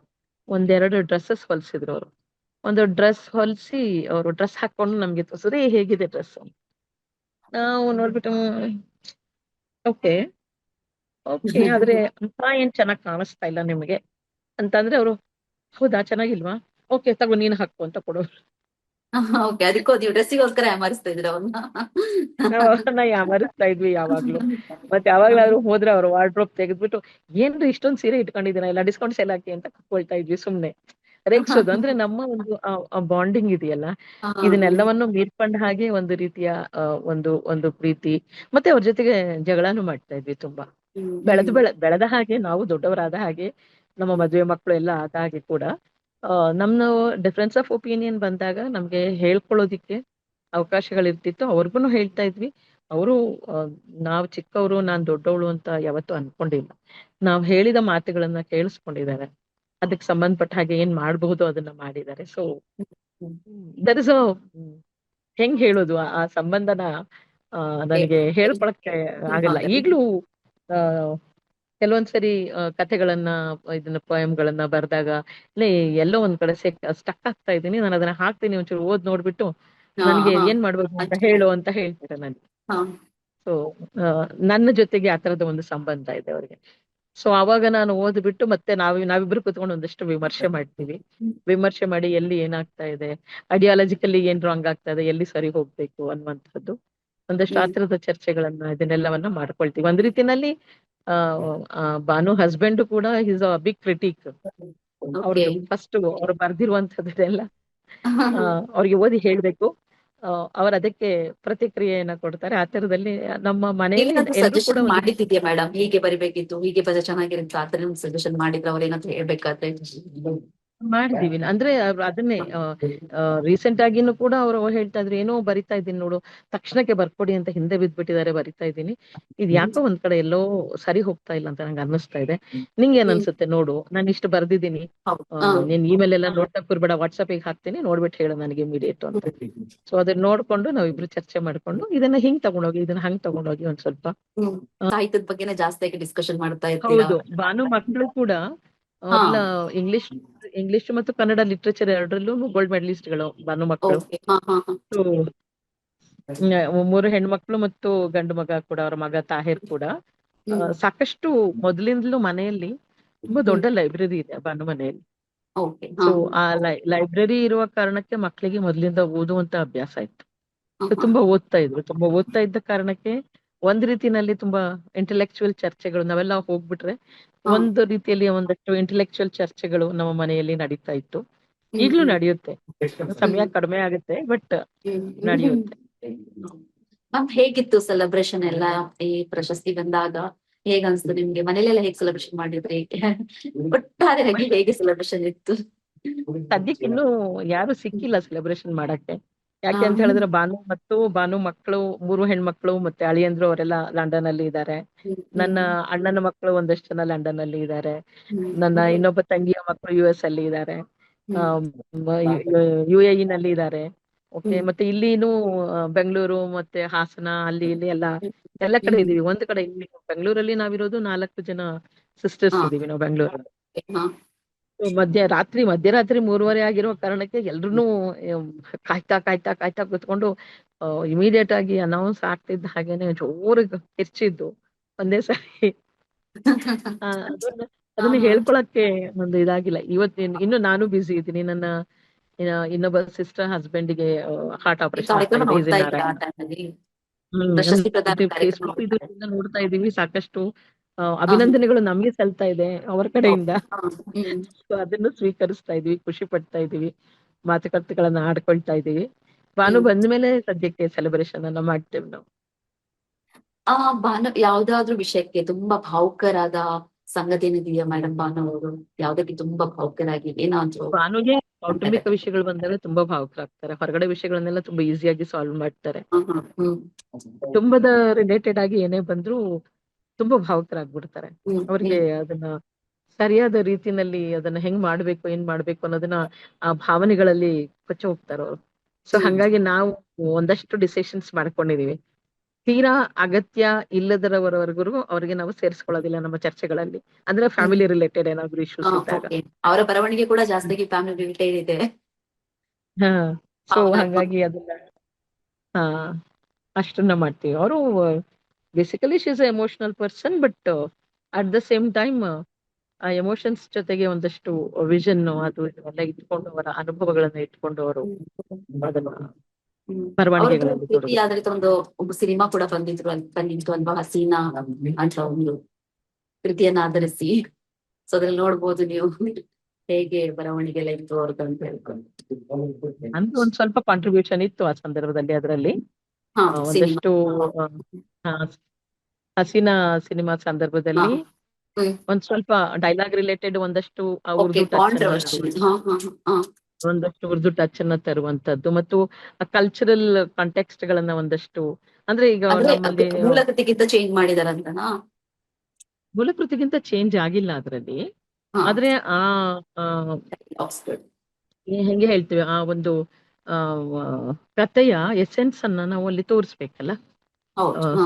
S2: ಒಂದೆರಡು ಡ್ರೆಸ್ಸಸ್ ಹೊಲ್ಸಿದ್ರು ಅವರು. ಒಂದು ಡ್ರೆಸ್ ಹೊಲ್ಸಿ ಅವರು ಡ್ರೆಸ್ ಹಾಕೊಂಡು ನಮ್ಗೆ ತೋರಿಸಿದ್ರೆ ಹೇಗಿದೆ ಡ್ರೆಸ್ ನಾವು ನೋಡ್ಬಿಟ್ಟು ಓಕೆ. ಓಕೆ ಆದ್ರೆ ಅಂತ ಏನ್ ಚೆನ್ನಾಗ್ ಕಾಣಿಸ್ತಾ ಇಲ್ಲ ನಿಮಗೆ? ಅಂತಂದ್ರೆ ಅವರು ಹೌದಾ ಚೆನ್ನಾಗಿಲ್ವಾ? ಓಕೆ ತಗೋ ನೀನ್ ಹಾಕು ಅಂತ ಕೊಡೋರು.
S1: ಓಕೆ ಅದಕ್ಕೂ ನೀವು ಡ್ರೆಸ್ಸಿಗೋಸ್ಕರ ಯಾಮಾರಿಸ್ತಾ ಇದ್ರ ಅವ್ರನ್ನ
S2: ನಾವು ಅವ್ರನ್ನ ಯಾಮಾರಿಸ್ತಾ ಇದ್ವಿ ಯಾವಾಗ್ಲೂ. ಮತ್ತೆ ಯಾವಾಗ್ಲಾದ್ರು ಹೋದ್ರೆ ಅವ್ರು ವಾರ್ಡ್ರೋಬ್ ತೆಗೆದ್ಬಿಟ್ಟು ಏನ್ರಿ ಇಷ್ಟೊಂದ್ ಸೀರೆ ಇಟ್ಕೊಂಡಿದ್ದೀರಾ? ಎಲ್ಲ ಡಿಸ್ಕೌಂಟ್ ಸೇಲ್ ಹಾಕಿ ಅಂತ ಕೊಳ್ತಾ ಇದ್ವಿ ಸುಮ್ನೆ. ರೇಗ್ಸೋದು ಅಂದ್ರೆ ನಮ್ಮ ಒಂದು ಬಾಂಡಿಂಗ್ ಇದೆಯಲ್ಲ? ಇದನ್ನೆಲ್ಲವನ್ನು ಮೀರ್ಕೊಂಡ ಹಾಗೆ ಒಂದು ರೀತಿಯ ಒಂದು ಒಂದು ಪ್ರೀತಿ. ಮತ್ತೆ ಅವ್ರ ಜೊತೆಗೆ ಜಗಳಾನು ಮಾಡ್ತಾ ಇದ್ವಿ ತುಂಬಾ. ಬೆಳೆದು. ಬೆಳೆ ಬೆಳೆದ ಹಾಗೆ ನಾವು ದೊಡ್ಡವರಾದ ಹಾಗೆ ನಮ್ಮ ಮದುವೆ ಮಕ್ಕಳು ಎಲ್ಲ ಆದ ಹಾಗೆ ಕೂಡ ನಮ್ಮ ಡಿಫ್ರೆನ್ಸ್ ಆಫ್ ಒಪಿನಿಯನ್ ಬಂದಾಗ ನಮ್ಗೆ ಹೇಳ್ಕೊಳ್ಳೋದಿಕ್ಕೆ ಅವಕಾಶಗಳಿರ್ತಿತ್ತು. ಅವ್ರಿಗೂ ಹೇಳ್ತಾ ಇದ್ವಿ. ಅವರು ನಾವು ಚಿಕ್ಕವರು ನಾನ್ ದೊಡ್ಡವಳು ಅಂತ ಯಾವತ್ತೂ ಅನ್ಕೊಂಡಿಲ್ಲ. ನಾವ್ ಹೇಳಿದ ಮಾತುಗಳನ್ನ ಕೇಳಿಸ್ಕೊಂಡಿದ್ದಾರೆ. ಅದಕ್ಕೆ ಸಂಬಂಧಪಟ್ಟ ಹಾಗೆ ಏನ್ ಮಾಡಬಹುದು ಅದನ್ನ ಮಾಡಿದ್ದಾರೆ. ಸೊ ದಟ್ ಇಸ್ ಹೆಂಗ್ ಹೇಳೋದು? ಆ- ಸಂಬಂಧನ ನನಗೆ ಹೇಳ್ಕೊಳಕ್ಕೆ ಆಗಲ್ಲ. ಈಗ್ಲೂ ಕೆಲವೊಂದ್ಸರಿ ಕಥೆಗಳನ್ನ ಇದನ್ನ ಪೋಯಮ್ಗಳನ್ನ ಬರೆದಾಗ ಇಲ್ಲ ಎಲ್ಲೋ ಒಂದ್ ಕಡೆ ಸ್ಟಕ್ ಆಗ್ತಾ ಇದ್ದೀನಿ. ನಾನು ಅದನ್ನ ಹಾಕ್ತೀನಿ ಒಂಚೂರು ಓದ್ ನೋಡ್ಬಿಟ್ಟು ನನ್ಗೆ. ಏನ್ ಮಾಡ್ಬೇಕು ಅಂತ ಹೇಳು ಅಂತ ಹೇಳ್ತಾರೆ ನನ್ಗೆ. ಸೊ ನನ್ನ ಜೊತೆಗೆ ಆ ತರದ ಒಂದು ಸಂಬಂಧ ಇದೆ ಅವ್ರಿಗೆ. ಸೊ ಅವಾಗ ನಾನು ಓದ್ಬಿಟ್ಟು ಮತ್ತೆ ನಾವ್ ನಾವಿಬ್ರು ಕುತ್ಕೊಂಡು ಒಂದಷ್ಟು ವಿಮರ್ಶೆ ಮಾಡ್ತೀವಿ. ವಿಮರ್ಶೆ ಮಾಡಿ ಎಲ್ಲಿ ಏನಾಗ್ತಾ ಇದೆ? ಐಡಿಯಾಲಜಿಕಲಿ ಏನ್ ರಾಂಗ್ ಆಗ್ತಾ ಇದೆ? ಎಲ್ಲಿ ಸರಿ ಹೋಗ್ಬೇಕು ಅನ್ನುವಂಥದ್ದು. ಒಂದಷ್ಟು ಆತರದ. ಚರ್ಚೆಗಳನ್ನ ಇದನ್ನೆಲ್ಲವನ್ನ ಮಾಡ್ಕೊಳ್ತೀವಿ. ಒಂದ್ ರೀತಿನಲ್ಲಿ ಭಾನು ಹಸ್ಬೆಂಡ್ ಕೂಡ ಈಸ್ ಅ ಬಿಗ್ ಕ್ರಿಟಿಕ್ ಅವ್ರಿಗೆ. ಫಸ್ಟ್ ಅವ್ರು ಬರ್ದಿರುವಂತದ್ದೆಲ್ಲ ಅವ್ರಿಗೆ ಓದಿ ಹೇಳ್ಬೇಕು. ಅವ್ರು ಅದಕ್ಕೆ ಪ್ರತಿಕ್ರಿಯೆಯನ್ನ ಕೊಡ್ತಾರೆ. ಆ ತರದಲ್ಲಿ ನಮ್ಮ ಮನೆಯಲ್ಲಿ
S1: ಮಾಡಿದ್ದಿದ್ಯಾ ಮೇಡಮ್ ಹೀಗೆ ಬರಿಬೇಕಿತ್ತು ಹೀಗೆ ಬಜೆ ಚೆನ್ನಾಗಿರುತ್ತೆ? ಆ ತರ ಸಜೆಷನ್ ಮಾಡಿದ್ರೆ ಅವ್ರ ಏನಾದ್ರು ಹೇಳ್ಬೇಕಾದ್ರೆ?
S2: ಮಾಡಿದೀವಿ ಅಂದ್ರೆ ಅದನ್ನೇ ರೀಸೆಂಟ್ ಆಗಿನೂ ಕೂಡ ಅವರು ಹೇಳ್ತಾ ಇದ್ರು ಏನೋ ಬರಿತಾ ಇದ್ದೀನಿ ನೋಡು ತಕ್ಷಣಕ್ಕೆ ಬರ್ಕೊಡಿ ಅಂತ ಹಿಂದೆ ಬಿದ್ದ್ಬಿಟ್ಟಿದ್ದಾರೆ ಬರಿತಾ ಇದ್ದೀನಿ. ಇದ್ ಯಾಕೋ ಒಂದ್ ಕಡೆ ಎಲ್ಲೋ ಸರಿ ಹೋಗ್ತಾ ಇಲ್ಲ ಅಂತ ನಂಗೆ ಅನ್ನಿಸ್ತಾ ಇದೆ. ನಿಂಗೆ ಏನ್ ಅನ್ಸುತ್ತೆ ನೋಡು ನಾನು ಇಷ್ಟು ಬರ್ದಿದ್ದೀನಿ. ನೀನ್ ಇಮೇಲ್ ಎಲ್ಲ ನೋಡ್ತಾ ಕೂರ್ಬೇಡ ವಾಟ್ಸ್ಆಪ್ ಹಾಕ್ತೀನಿ ನೋಡ್ಬಿಟ್ಟು ಹೇಳು ನನಗೆ ಇಮಿಡಿಯೇಟ್ ಅಂತ. ಸೊ ಅದನ್ನ ನೋಡ್ಕೊಂಡು ನಾವಿಬ್ರು ಚರ್ಚೆ ಮಾಡ್ಕೊಂಡು ಇದನ್ನ ಹಿಂಗ್ ತಗೊಂಡೋಗಿ ಇದನ್ನ ಹಂಗ್ ತಗೊಂಡೋಗಿ ಒಂದ್ ಸ್ವಲ್ಪ.
S1: ಸಾಹಿತ್ಯದ ಬಗ್ಗೆನೇ ಜಾಸ್ತಿಯಾಗಿ ಡಿಸ್ಕಷನ್ ಮಾಡ್ತಾ ಇರ್ತೀವಿ
S2: ಹೌದು. ಭಾನು ಮಕ್ಕಳು ಕೂಡ ಅವ್ರೆಲ್ಲ ಇಂಗ್ಲಿಷ್ ಇಂಗ್ಲಿಷ್ ಮತ್ತು ಕನ್ನಡ ಲಿಟ್ರೇಚರ್ ಎರಡರಲ್ಲೂ ಗೋಲ್ಡ್ ಮೆಡಲಿಸ್ಟ್ಗಳು ಬಾನು ಮಕ್ಕಳು. ಮೂರು ಹೆಣ್ಮಕ್ಳು ಮತ್ತು ಗಂಡು ಮಗ ಕೂಡ ಅವರ ಮಗ ತಾಹಿರ್ ಕೂಡ. ಸಾಕಷ್ಟು ಮೊದಲಿಂದಲೂ ಮನೆಯಲ್ಲಿ ತುಂಬಾ ದೊಡ್ಡ ಲೈಬ್ರರಿ ಇದೆ ಬಾನು ಮನೆಯಲ್ಲಿ. ಸೊ ಆ ಲೈಬ್ರರಿ ಇರುವ ಕಾರಣಕ್ಕೆ ಮಕ್ಕಳಿಗೆ ಮೊದಲಿಂದ ಓದುವಂತ ಅಭ್ಯಾಸ ಇತ್ತು. ತುಂಬಾ ಓದ್ತಾ ಇದ್ರು. ತುಂಬಾ ಓದ್ತಾ ಇದ್ದ ಕಾರಣಕ್ಕೆ ಒಂದ್ ರೀತಿನಲ್ಲಿ ತುಂಬಾ ಇಂಟೆಲೆಕ್ಚುಯಲ್ ಚರ್ಚೆಗಳು ನಾವೆಲ್ಲ ಹೋಗ್ಬಿಟ್ರೆ. ಒಂದು ರೀತಿಯಲ್ಲಿ ಒಂದಷ್ಟು ಇಂಟೆಲೆಕ್ಚುಯಲ್ ಚರ್ಚೆಗಳು ನಮ್ಮ ಮನೆಯಲ್ಲಿ ನಡೀತಾ ಇತ್ತು. ಈಗ್ಲೂ ನಡೆಯುತ್ತೆ. ಸಮಯ ಕಡಿಮೆ ಆಗುತ್ತೆ ಬಟ್ ನಡೆಯುತ್ತೆ.
S1: ಮ್ಯಾಮ್ ಹೇಗಿತ್ತು ಸೆಲೆಬ್ರೇಷನ್ ಎಲ್ಲ ಈ ಪ್ರಶಸ್ತಿ ಬಂದಾಗ? ಹೇಗ್ ಅನ್ಸ್ತು ನಿಮ್ಗೆ? ಮನೇಲೆಲ್ಲ ಹೇಗ್ ಸೆಲೆಬ್ರೇಷನ್ ಮಾಡಿದ್ರಿ ಒಟ್ಟಾರೆಯಾಗಿ ಹೇಗೆ ಸೆಲೆಬ್ರೇಷನ್ ಇತ್ತು?
S2: ಸದ್ಯಕ್ಕೆ ಇನ್ನು ಯಾರು ಸಿಕ್ಕಿಲ್ಲ ಸೆಲೆಬ್ರೇಷನ್ ಮಾಡಕ್ಕೆ. ಯಾಕೆ. ಅಂತ ಹೇಳಿದ್ರೆ ಬಾನು ಮತ್ತು ಭಾನು ಮಕ್ಕಳು ಮೂರು ಹೆಣ್ಮಕ್ಳು ಮತ್ತೆ ಅಳಿಯಂದ್ರು ಅವರೆಲ್ಲ ಲಂಡನ್ ಅಲ್ಲಿ ಇದ್ದಾರೆ ನನ್ನ ಅಣ್ಣನ ಮಕ್ಕಳು ಒಂದಷ್ಟು ಜನ ಲಂಡನ್ ಅಲ್ಲಿ ಇದ್ದಾರೆ ನನ್ನ ಇನ್ನೊಬ್ಬ ತಂಗಿಯ ಮಕ್ಕಳು ಯು ಎಸ್ ಅಲ್ಲಿ ಇದ್ದಾರೆ ಯು ಎ ನಲ್ಲಿ ಇದ್ದಾರೆ ಓಕೆ. ಮತ್ತೆ ಇಲ್ಲಿನೂ ಬೆಂಗಳೂರು ಮತ್ತೆ ಹಾಸನ ಅಲ್ಲಿ ಇಲ್ಲಿ ಎಲ್ಲ ಎಲ್ಲ ಕಡೆ. ಇದೀವಿ ಒಂದ್ ಕಡೆ ಇಲ್ಲಿ ಬೆಂಗಳೂರಲ್ಲಿ ನಾವಿರೋದು ನಾಲ್ಕು ಜನ ಸಿಸ್ಟರ್ಸ್. ಇದೀವಿ ನಾವು ಬೆಂಗಳೂರಲ್ಲಿ. ಮಧ್ಯ ರಾತ್ರಿ ಮಧ್ಯರಾತ್ರಿ ಮೂರುವರೆ ಆಗಿರೋ ಕಾರಣಕ್ಕೆ ಎಲ್ರು ಕಾಯ್ತಾ ಕಾಯ್ತಾ ಕಾಯ್ತಾ ಕೂತ್ಕೊಂಡು ಇಮಿಡಿಯೇಟ್ ಆಗಿ ಅನೌನ್ಸ್ ಆಗ್ತಿದ್ದ ಹಾಗೇನೆ ಜೋರಿಗೆ ಹೆಚ್ಚಿದ್ದು ಒಂದೇ ಸಾರಿ. ಅದನ್ನ. ಹೇಳ್ಕೊಳಕ್ಕೆ ಒಂದು ಇದಾಗಿಲ್ಲ. ಇವತ್ತಿನ ಇನ್ನು ನಾನು ಬ್ಯುಸಿ ಇದ್ದೀನಿ. ನನ್ನ ಇನ್ನ ಇನ್ನೊಬ್ಬ ಸಿಸ್ಟರ್ ಹಸ್ಬೆಂಡ್ಗೆ ಹಾರ್ಟ್ ಆಪರೇಷನ್
S1: ನೋಡ್ತಾ
S2: ಇದೀವಿ ಸಾಕಷ್ಟು. ಅಭಿನಂದನೆಗಳು ನಮ್ಗೆ ಸಲ್ತಾ ಇದೆ ಅವರ ಕಡೆಯಿಂದ. ಅದನ್ನ ಸ್ವೀಕರಿಸ್ತಾ ಇದೀವಿ ಖುಷಿ ಪಡ್ತಾ ಇದೀವಿ ಮಾತುಕತೆಗಳನ್ನ ಆಡ್ಕೊಳ್ತಾ ಇದೀವಿ. ಭಾನು
S1: ಬಂದ
S2: ಬಂದ್ಮೇಲೆ ಸದ್ಯಕ್ಕೆ ಸೆಲೆಬ್ರೇಷನ್ ಅನ್ನ ಮಾಡ್ತೇವೆ ನಾವು.
S1: ಆ ಭಾನು ಯಾವ್ದಾದ್ರು ವಿಷಯಕ್ಕೆ ತುಂಬಾ ಭಾವುಕರಾದ ಸಂಗತಿ ಏನಿದೆಯಾ ಮೇಡಮ್ ಭಾನು ಅವರು ಯಾವ್ದಕ್ಕೆ ತುಂಬಾ ಭಾವುಕರಾಗಿ ಏನಾದ್ರು
S2: ಭಾನುಗೆ ಕೌಟುಂಬಿಕ ವಿಷಯಗಳು ಬಂದಾಗ ತುಂಬಾ ಭಾವುಕರಾಗ್ತಾರೆ. ಹೊರಗಡೆ ವಿಷಯಗಳನ್ನೆಲ್ಲ ತುಂಬಾ ಈಸಿಯಾಗಿ ಸಾಲ್ವ್ ಮಾಡ್ತಾರೆ. ಕುಟುಂಬದ ರಿಲೇಟೆಡ್ ಆಗಿ ಏನೇ ಬಂದ್ರು ತುಂಬಾ ಭಾವುಕರಾಗ್ಬಿಡ್ತಾರೆ. ಅವ್ರಿಗೆ ಅದನ್ನ ಸರಿಯಾದ ರೀತಿನಲ್ಲಿ ಅದನ್ನ ಹೆಂಗ್ ಮಾಡ್ಬೇಕು ಏನ್ ಮಾಡ್ಬೇಕು ಅನ್ನೋದನ್ನ ಆ ಭಾವನೆಗಳಲ್ಲಿ ಕೊಚ್ಚ ಹೋಗ್ತಾರ ಅವ್ರು. ಸೊ. ಹಂಗಾಗಿ ನಾವು ಒಂದಷ್ಟು ಡಿಸಿಷನ್ಸ್ ಮಾಡ್ಕೊಂಡಿದೀವಿ. ತೀರಾ ಅಗತ್ಯ ಇಲ್ಲದರವರವರೆಗೂ ಅವ್ರಿಗೆ ನಾವು ಸೇರಿಸ್ಕೊಳ್ಳೋದಿಲ್ಲ ನಮ್ಮ ಚರ್ಚೆಗಳಲ್ಲಿ. ಅಂದ್ರೆ ಫ್ಯಾಮಿಲಿ ರಿಲೇಟೆಡ್ ಏನಾದ್ರು ಇಶ್ಯೂಸ್ ಇದ್ದಾಗ.
S1: ಅವರ ಬರವಣಿಗೆ ಕೂಡ ಜಾಸ್ತಿ ಫ್ಯಾಮಿಲಿ ರಿಲೇಟೆಡ್ ಇದೆ.
S2: ಹಾ ಸೊ? ಹಾಗಾಗಿ ಅದನ್ನ ಹಾ ಅಷ್ಟನ್ನ ಮಾಡ್ತೀವಿ. ಅವರು basically she's emotional person but at the same time ಆ ಎಮೋಷನ್ಸ್ ಜೊತೆಗೆ ಒಂದಷ್ಟು ವಿಷನ್ ಅದು ಇದೆಲ್ಲ ಇಟ್ಕೊಂಡು ಅವರ ಅನುಭವಗಳನ್ನ ಇಟ್ಕೊಂಡು ಅವರು ಅದನ್ನ
S1: ಆಧಾರಿತ ಒಂದು ಸಿನಿಮಾ ಕೂಡ ಬಂದಿದ್ರು ಬಂದಿತ್ತು ಅಲ್ವಾ? ಹಸೀನಾ ಅಂತ ಒಂದು ಕೃತಿಯನ್ನ ಆಧರಿಸಿ. ಸೊ ಅದ್ರಲ್ಲಿ ನೋಡ್ಬೋದು ನೀವು ಹೇಗೆ ಬರವಣಿಗೆ ಎಲ್ಲ ಇತ್ತು ಅವ್ರದ್ದು ಅಂತ ಹೇಳ್ಕೊಂಡು.
S2: ಅಂದ್ರೆ ಒಂದ್ ಸ್ವಲ್ಪ ಕಾಂಟ್ರಿಬ್ಯೂಷನ್ ಇತ್ತು ಆ ಸಂದರ್ಭದಲ್ಲಿ ಅದರಲ್ಲಿ. ಒಂದಷ್ಟು ಹಸಿನ ಸಿನಿಮಾ ಸಂದರ್ಭದಲ್ಲಿ. ಒಂದ್ ಸ್ವಲ್ಪ ಡೈಲಾಗ್ ರಿಲೇಟೆಡ್ ಒಂದಷ್ಟು ಉರ್ದು ಒಂದಷ್ಟು ಉರ್ದು ಟಚ್ ಅನ್ನ ತರುವಂತದ್ದು ಮತ್ತು ಕಲ್ಚರಲ್ ಕಾಂಟೆಕ್ಸ್ಟ್ ಗಳನ್ನ ಒಂದಷ್ಟು ಅಂದ್ರೆ ಈಗ
S1: ಅಂದ್ರೆ
S2: ನಮ್ಮಲ್ಲಿ
S1: ಅದು ಮೂಲ ಕೃತಿಗಿಂತ ಚೇಂಜ್ ಮಾಡಿದಾರಂತನಾ?
S2: ಮೂಲಕೃತಿಗಿಂತ ಚೇಂಜ್ ಆಗಿಲ್ಲ ಅದರಲ್ಲಿ. ಆದ್ರೆ ಆ ಹೆಂಗೆ ಹೇಳ್ತೀವಿ ಆ ಒಂದು ಕಥೆಯ ಎಸೆನ್ಸ್ ಅನ್ನ ನಾವು ಅಲ್ಲಿ ತೋರಿಸ್ಬೇಕಲ್ಲ?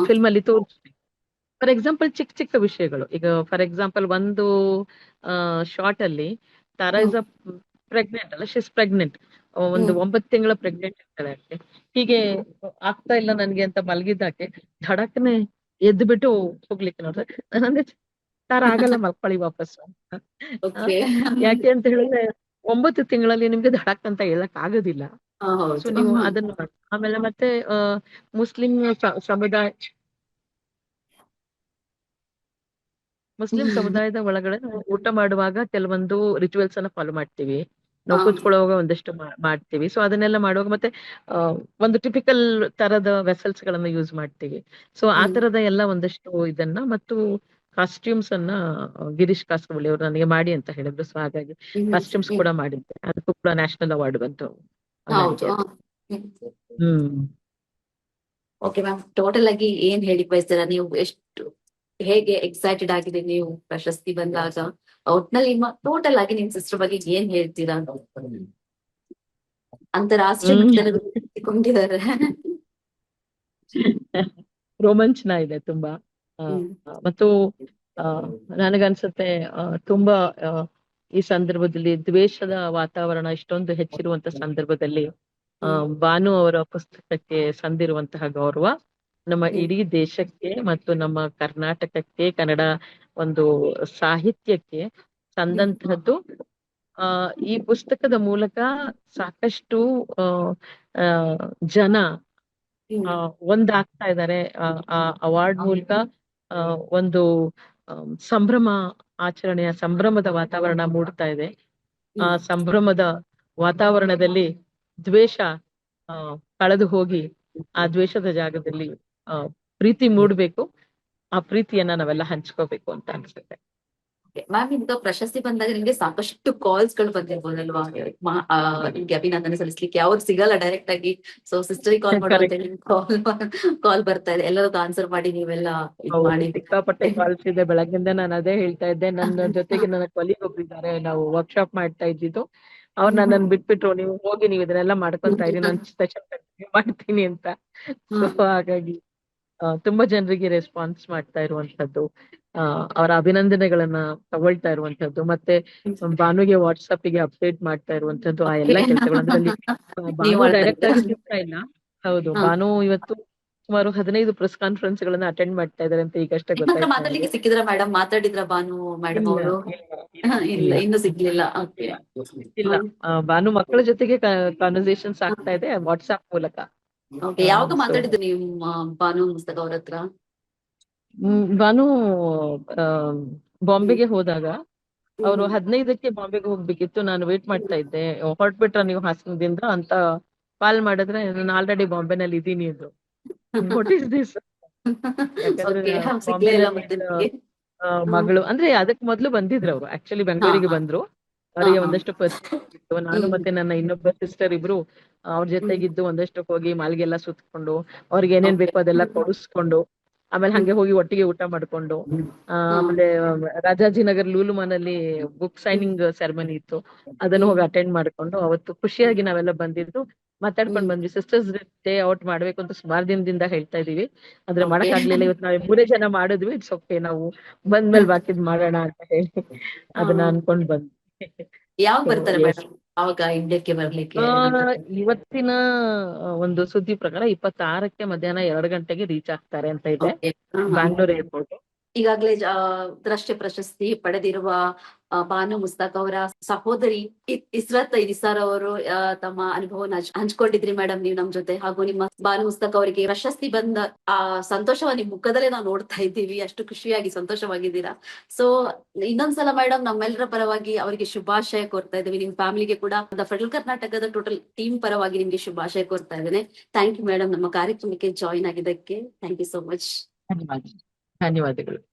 S2: ಫಿಲ್ಮ್ ಅಲ್ಲಿ ತೋರಿಸ್ಬೇಕು. ಫಾರ್ ಎಕ್ಸಾಂಪಲ್ ಚಿಕ್ಕ ಚಿಕ್ಕ ವಿಷಯಗಳು. ಈಗ ಫಾರ್ ಎಕ್ಸಾಂಪಲ್ ಒಂದು ಶಾರ್ಟ್ ಅಲ್ಲಿ ತಾರಾ ಇಸ್ ಅ ಪ್ರೆಗ್ನೆಂಟ್ ಅಲ್ಲ ಶಿಸ್ ಪ್ರೆಗ್ನೆಂಟ್ ಒಂದು. ಒಂಬತ್ತು ತಿಂಗಳ ಪ್ರೆಗ್ನೆಂಟ್ ಇರ್ತಾಳೆ ಹೀಗೆ ಆಗ್ತಾ ಇಲ್ಲ ನನ್ಗೆ ಅಂತ ಮಲಗಿದ್ದಾಕೆ ಧಡಕ್ನೆ ಎದ್ದು ಬಿಟ್ಟು ಹೋಗ್ಲಿಕ್ಕೆ ನೋಡ್ರೆ ನಾನಂದ್ರೆ ತಾರ ಆಗಲ್ಲ ಮಲ್ಕೊಳ್ಳಿ ವಾಪಸ್ ಯಾಕೆ ಅಂತ ಹೇಳಿದ್ರೆ ಒಂಬತ್ತು ತಿಂಗಳಲ್ಲಿ ನಿಮ್ಗೆ ಧಡಕ್ ಅಂತ ಹೇಳಕ್ ಆಗೋದಿಲ್ಲ. ಸೊ ನೀವು ಅದನ್ನ ಆಮೇಲೆ ಮತ್ತೆ ಮುಸ್ಲಿಂ ಸಮುದಾಯ ಮುಸ್ಲಿಂ ಸಮುದಾಯದ ಒಳಗಡೆ ನಾವು ಊಟ ಮಾಡುವಾಗ ಕೆಲವೊಂದು ರಿಚುವಲ್ಸ್ ಅನ್ನ ಫಾಲೋ ಮಾಡ್ತೀವಿ. ನಾವು. ಕೂತ್ಕೊಳ್ಳುವಾಗ ಒಂದಷ್ಟು ಮಾಡ್ತೀವಿ. ಸೊ ಅದನ್ನೆಲ್ಲ ಮಾಡುವಾಗ ಮತ್ತೆ ಒಂದು ಟಿಪಿಕಲ್ ತರದ ವೆಸಲ್ಸ್ ಗಳನ್ನ ಯೂಸ್ ಮಾಡ್ತೀವಿ. ಸೊ ಆ ತರದ ಎಲ್ಲ ಒಂದಷ್ಟು ಇದನ್ನ ಮತ್ತು ಕಾಸ್ಟ್ಯೂಮ್ಸ್ ಅನ್ನ ಗಿರೀಶ್ ಕಾಸರವಳ್ಳಿ ಅವರು ನನಗೆ ಮಾಡಿ ಅಂತ ಹೇಳಿದ್ರು. ಸೊ ಹಾಗಾಗಿ ಕಾಸ್ಟ್ಯೂಮ್ಸ್ ಕೂಡ ಮಾಡಿದ್ದೆ. ಅದಕ್ಕೂ ಕೂಡ ನ್ಯಾಷನಲ್ ಅವಾರ್ಡ್ ಬಂತು.
S1: ಹೌದು. ಹ್ಮ್. ಓಕೆ ಮ್ಯಾಮ್ ಟೋಟಲ್ ಆಗಿ ಏನ್ ಹೇಳಿ ಬಯಸ್ತೀರಾ ನೀವು ಎಷ್ಟು ಹೇಗೆ ಎಕ್ಸೈಟೆಡ್ ಆಗಿದೆ ನೀವು ಪ್ರಶಸ್ತಿ ಬಂದಾಗ? ಒಟ್ನಲ್ಲಿ ಟೋಟಲ್ ಆಗಿ ನಿಮ್ ಸಿಸ್ಟರ್ ಬಗ್ಗೆ ಏನ್ ಹೇಳ್ತೀರಾ? ಅಂತಾರಾಷ್ಟ್ರೀಯ. ಮಟ್ಟದಲ್ಲಿ
S2: ರೋಮಾಂಚನ ಇದೆ ತುಂಬಾ. ಮತ್ತು ನನಗನ್ಸುತ್ತೆ ತುಂಬಾ ಈ ಸಂದರ್ಭದಲ್ಲಿ ದ್ವೇಷದ ವಾತಾವರಣ ಇಷ್ಟೊಂದು ಹೆಚ್ಚಿರುವಂತ ಸಂದರ್ಭದಲ್ಲಿ ಭಾನು ಅವರ ಪುಸ್ತಕಕ್ಕೆ ಸಂದಿರುವಂತಹ ಗೌರವ ನಮ್ಮ. ಇಡೀ ದೇಶಕ್ಕೆ ಮತ್ತು ನಮ್ಮ ಕರ್ನಾಟಕಕ್ಕೆ ಕನ್ನಡ ಒಂದು ಸಾಹಿತ್ಯಕ್ಕೆ ಸಂದಂತಹದ್ದು ಆ ಈ ಪುಸ್ತಕದ ಮೂಲಕ ಸಾಕಷ್ಟು ಜನ. ಒಂದಾಗ್ತಾ ಇದ್ದಾರೆ ಆ ಅವಾರ್ಡ್ ಮೂಲಕ ಒಂದು ಸಂಭ್ರಮ ಆಚರಣೆಯ ಸಂಭ್ರಮದ ವಾತಾವರಣ ಮೂಡ್ತಾ ಇದೆ. ಆ ಸಂಭ್ರಮದ ವಾತಾವರಣದಲ್ಲಿ ದ್ವೇಷ ಕಳೆದು ಹೋಗಿ ಆ ದ್ವೇಷದ ಜಾಗದಲ್ಲಿ ಆ, ಪ್ರೀತಿ ಮೂಡ್ಬೇಕು. ಆ ಪ್ರೀತಿಯನ್ನ ನಾವೆಲ್ಲ ಹಂಚ್ಕೋಬೇಕು ಅಂತ ಅನ್ಸುತ್ತೆ.
S1: ಮ್ಯಾಮ್ ಇಂತ ಪ್ರಶಸ್ತಿ ಬಂದಾಗ ನಿಮ್ಗೆ ಸಾಕಷ್ಟು ಕಾಲ್ಸ್ಗಳು ಬಂದಿರ್ಬೋದಲ್ವಾ? ನಿಮ್ಗೆ ಅಭಿನಂದನೆ ಸಲ್ಲಿಸ್ಲಿಕ್ಕೆ. ಅವ್ರು ಸಿಗಲ್ಲ ಡೈರೆಕ್ಟ್ ಆಗಿ. ಸೊ ಸಿಸ್ಟರ್ ಕಾಲ್ ಕಾಲ್ ಕಾಲ್ ಬರ್ತಾ ಇದೆ. ಎಲ್ಲರಿಗೂ ಆನ್ಸರ್ ಮಾಡಿ ನೀವೆಲ್ಲ ಮಾಡಿ.
S2: ಸಿಕ್ಕಾಪಟ್ಟೆ ಕಾಲ್ಸ್ ಇದೆ. ಬೆಳಗ್ಗಿಂದ ನಾನು ಅದೇ ಹೇಳ್ತಾ ಇದ್ದೆ. ನನ್ನ ಜೊತೆಗೆ ನನ್ನ ಕೊಲಿಗ್ ಒಬ್ರಿದ್ದಾರೆ. ನಾವು ವರ್ಕ್ಶಾಪ್ ಮಾಡ್ತಾ ಇದ್ದಿದ್ದು. ಅವ್ರು ನನ್ನನ್ನು ಬಿಟ್ಬಿಟ್ರು. ನೀವು ಹೋಗಿ ನೀವು ಇದನ್ನೆಲ್ಲ ಮಾಡ್ಕೊಂತ ಇರಿ. ನಾನು ಸ್ಪೆಷಲ್ ಮಾಡ್ತೀನಿ ಅಂತ. ಸೊ ಹಾಗಾಗಿ ತುಂಬಾ ಜನರಿಗೆ ರೆಸ್ಪಾನ್ಸ್ ಮಾಡ್ತಾ ಇರುವಂತದ್ದು ಅವರ ಅಭಿನಂದನೆಗಳನ್ನ ತಗೊಳ್ತಾ ಇರುವಂತದ್ದು ಮತ್ತೆ ಭಾನುಗೆ ವಾಟ್ಸ್ಆಪ್ಗೆ ಅಪ್ಡೇಟ್ ಮಾಡ್ತಾ ಇರುವಂತದ್ದು ಆ ಎಲ್ಲಾ
S1: Okay.
S2: ಕೆಲಸಗಳು ಅದರಲ್ಲಿ
S1: ನೀವು
S2: ಡೈರೆಕ್ಟ್ ಆಗಿ ಸಿಗ್ತಾ ಇಲ್ಲ. ಹೌದು
S1: ಬಾನು
S2: ಭಾನು ಇವತ್ತು ಸುಮಾರು ಹದಿನೈದು ಪ್ರೆಸ್ ಕಾನ್ಫರೆನ್ಸ್ ಗಳನ್ನ ಅಟೆಂಡ್ ಮಾಡ್ತಾ ಇದ್ದಾರೆ ಅಂತ ಈಗಷ್ಟೇ ಗೊತ್ತಾಯ್ತು
S1: ಮಾತಾಡ್ಲಿಕ್ಕೆ. ಸಿಕ್ಕಿದ್ರ ಮೇಡಮ್ ಮಾತಾಡಿದ್ರ ಭಾನು ಮೇಡಮ್ ಅವರು?
S2: ಇಲ್ಲ,
S1: ಇನ್ನು ಸಿಗ್ಲಿಲ್ಲ.
S2: ಇಲ್ಲ. ಭಾನು ಮಕ್ಕಳ ಜೊತೆಗೆ ಕಾನ್ವರ್ಸೇಷನ್ಸ್ ಆಗ್ತಾ ಇದೆ ವಾಟ್ಸ್ಆಪ್ ಮೂಲಕ.
S1: ಯಾವಾಗ ಮಾತಾಡಿದ್ರು ನೀವು ಭಾನು ಪುಸ್ತಕ ಅವ್ರ ಹತ್ರ?
S2: ಆ, ಬಾಂಬೆಗೆ ಹೋದಾಗ ಅವರು. ಹದಿನೈದಕ್ಕೆ ಬಾಂಬೆಗೆ ಹೋಗ್ಬೇಕಿತ್ತು. ನಾನು ವೇಟ್ ಮಾಡ್ತಾ ಇದ್ದೆ. ಹೊರಟ್ಬಿಟ್ರ ನೀವು ಹಾಸನದಿಂದ ಅಂತ ಕಾಲ್ ಮಾಡಿದ್ರೆ ನಾನು ಆಲ್ರೆಡಿ ಬಾಂಬೆನಲ್ಲಿ ಇದ್ದೀನಿ ಅಂದ್ರು. ವಾಟ್ ಇಸ್ ದಿಸ್ ಮಗಳು. ಅಂದ್ರೆ ಅದಕ್ ಮೊದ್ಲು ಬಂದಿದ್ರು ಅವರು. ಆಕ್ಚುಲಿ ಬೆಂಗಳೂರಿಗೆ. ಬಂದ್ರು. ಅವರಿಗೆ. ಒಂದಷ್ಟು ಪರಿಚಯ ನಾನು ಮತ್ತೆ ನನ್ನ ಇನ್ನೊಬ್ಬ ಸಿಸ್ಟರ್ ಇಬ್ರು ಅವ್ರ ಜೊತೆಗಿದ್ದು ಒಂದಷ್ಟು ಹೋಗಿ ಮಾಲ್ಗೆಲ್ಲ ಸುತ್ಕೊಂಡು ಅವ್ರಿಗೆ ಏನೇನ್ ಬೇಕೋ ಅದೆಲ್ಲ ಕೊಡಿಸ್ಕೊಂಡು ಆಮೇಲೆ ಹಂಗೆ ಹೋಗಿ ಒಟ್ಟಿಗೆ ಊಟ ಮಾಡ್ಕೊಂಡು ಆಮೇಲೆ ರಾಜಾಜಿನಗರ್ ಲೂಲು ಮಾನಲ್ಲಿ ಬುಕ್ ಸೈನಿಂಗ್ ಸೆರೆಮನಿ ಇತ್ತು ಅದನ್ನು ಹೋಗಿ ಅಟೆಂಡ್ ಮಾಡ್ಕೊಂಡು ಅವತ್ತು ಖುಷಿಯಾಗಿ ನಾವೆಲ್ಲ ಬಂದಿದ್ದು ಮಾತಾಡ್ಕೊಂಡ್ ಬಂದ್ವಿ. ಸಿಸ್ಟರ್ಸ್ ಡೇ ಔಟ್ ಮಾಡ್ಬೇಕು ಅಂತ ಸುಮಾರು ದಿನದಿಂದ ಹೇಳ್ತಾ ಇದೀವಿ. ಆದ್ರೆ. ಮಾಡಕ್ ಆಗ್ಲಿಲ್ಲ ಇವತ್ತು ನಾವ್ ಮೂರೇ ಜನ ಮಾಡಿದ್ವಿ ಇಟ್ಸ್ ಓಕೆ ನಾವು ಬಂದ್ಮೇಲೆ ಬಾಕಿದ್ ಮಾಡೋಣ ಅಂತ ಹೇಳಿ ಅದನ್ನ. ಅನ್ಕೊಂಡ್ ಬಂದ್ವಿ.
S1: ಯಾವಾಗ ಬರ್ತಾರೆ ಅವಾಗ ಇಂಡಿಯಾಕ್ಕೆ ಬರ್ಲಿಕ್ಕೆ
S2: ಇವತ್ತಿನ ಒಂದು ಸುದ್ದಿ ಪ್ರಕಾರ ಇಪ್ಪತ್ತಾರಕ್ಕೆ ಮಧ್ಯಾಹ್ನ ಎರಡು ಗಂಟೆಗೆ ರೀಚ್ ಆಗ್ತಾರೆ ಅಂತ ಇದೆ. ಬ್ಯಾಂಗ್ಳೂರ್ ಏರ್ಪೋರ್ಟ್
S1: ಈಗಾಗಲೇ ರಾಷ್ಟ್ರೀಯ ಪ್ರಶಸ್ತಿ ಪಡೆದಿರುವ ಬಾನು ಮುಸ್ತಾಕ್ ಅವರ ಸಹೋದರಿ ಇಸ್ರತ್ ನಿಸಾರ್ ಅವರು ತಮ್ಮ ಅನುಭವನ ಹಂಚ್- ಹಂಚ್ಕೊಂಡಿದ್ರಿ ಮೇಡಮ್ ನೀವು ನಮ್ ಜೊತೆ. ಹಾಗೂ ನಿಮ್ಮ ಬಾನು ಮುಸ್ತಾಕ್ ಅವರಿಗೆ ಪ್ರಶಸ್ತಿ ಬಂದ, ಆ ಸಂತೋಷವ ನಿಮ್ ಮುಖದಲ್ಲೇ ನಾವು ನೋಡ್ತಾ ಇದ್ದೀವಿ. ಅಷ್ಟು ಖುಷಿಯಾಗಿ ಸಂತೋಷವಾಗಿದ್ದೀರಾ. ಸೊ ಇನ್ನೊಂದ್ಸಲ ಮೇಡಮ್ ನಮ್ಮೆಲ್ಲರ ಪರವಾಗಿ ಅವರಿಗೆ ಶುಭಾಶಯ ಕೋರ್ತಾ ಇದ್ದೀವಿ. ನಿಮ್ ಫ್ಯಾಮಿಲಿಗೆ ಕೂಡ ಫೆಡರಲ್ ಕರ್ನಾಟಕದ ಟೋಟಲ್ ಟೀಮ್ ಪರವಾಗಿ ನಿಮ್ಗೆ ಶುಭಾಶಯ ಕೋರ್ತಾ ಇದ್ದೇನೆ. ಥ್ಯಾಂಕ್ ಯು ಮೇಡಮ್ ನಮ್ಮ ಕಾರ್ಯಕ್ರಮಕ್ಕೆ ಜಾಯಿನ್ ಆಗಿದ್ದಕ್ಕೆ ಥ್ಯಾಂಕ್ ಯು ಸೋ ಮಚ್.
S2: ಧನ್ಯವಾದ, ಧನ್ಯವಾದಗಳು.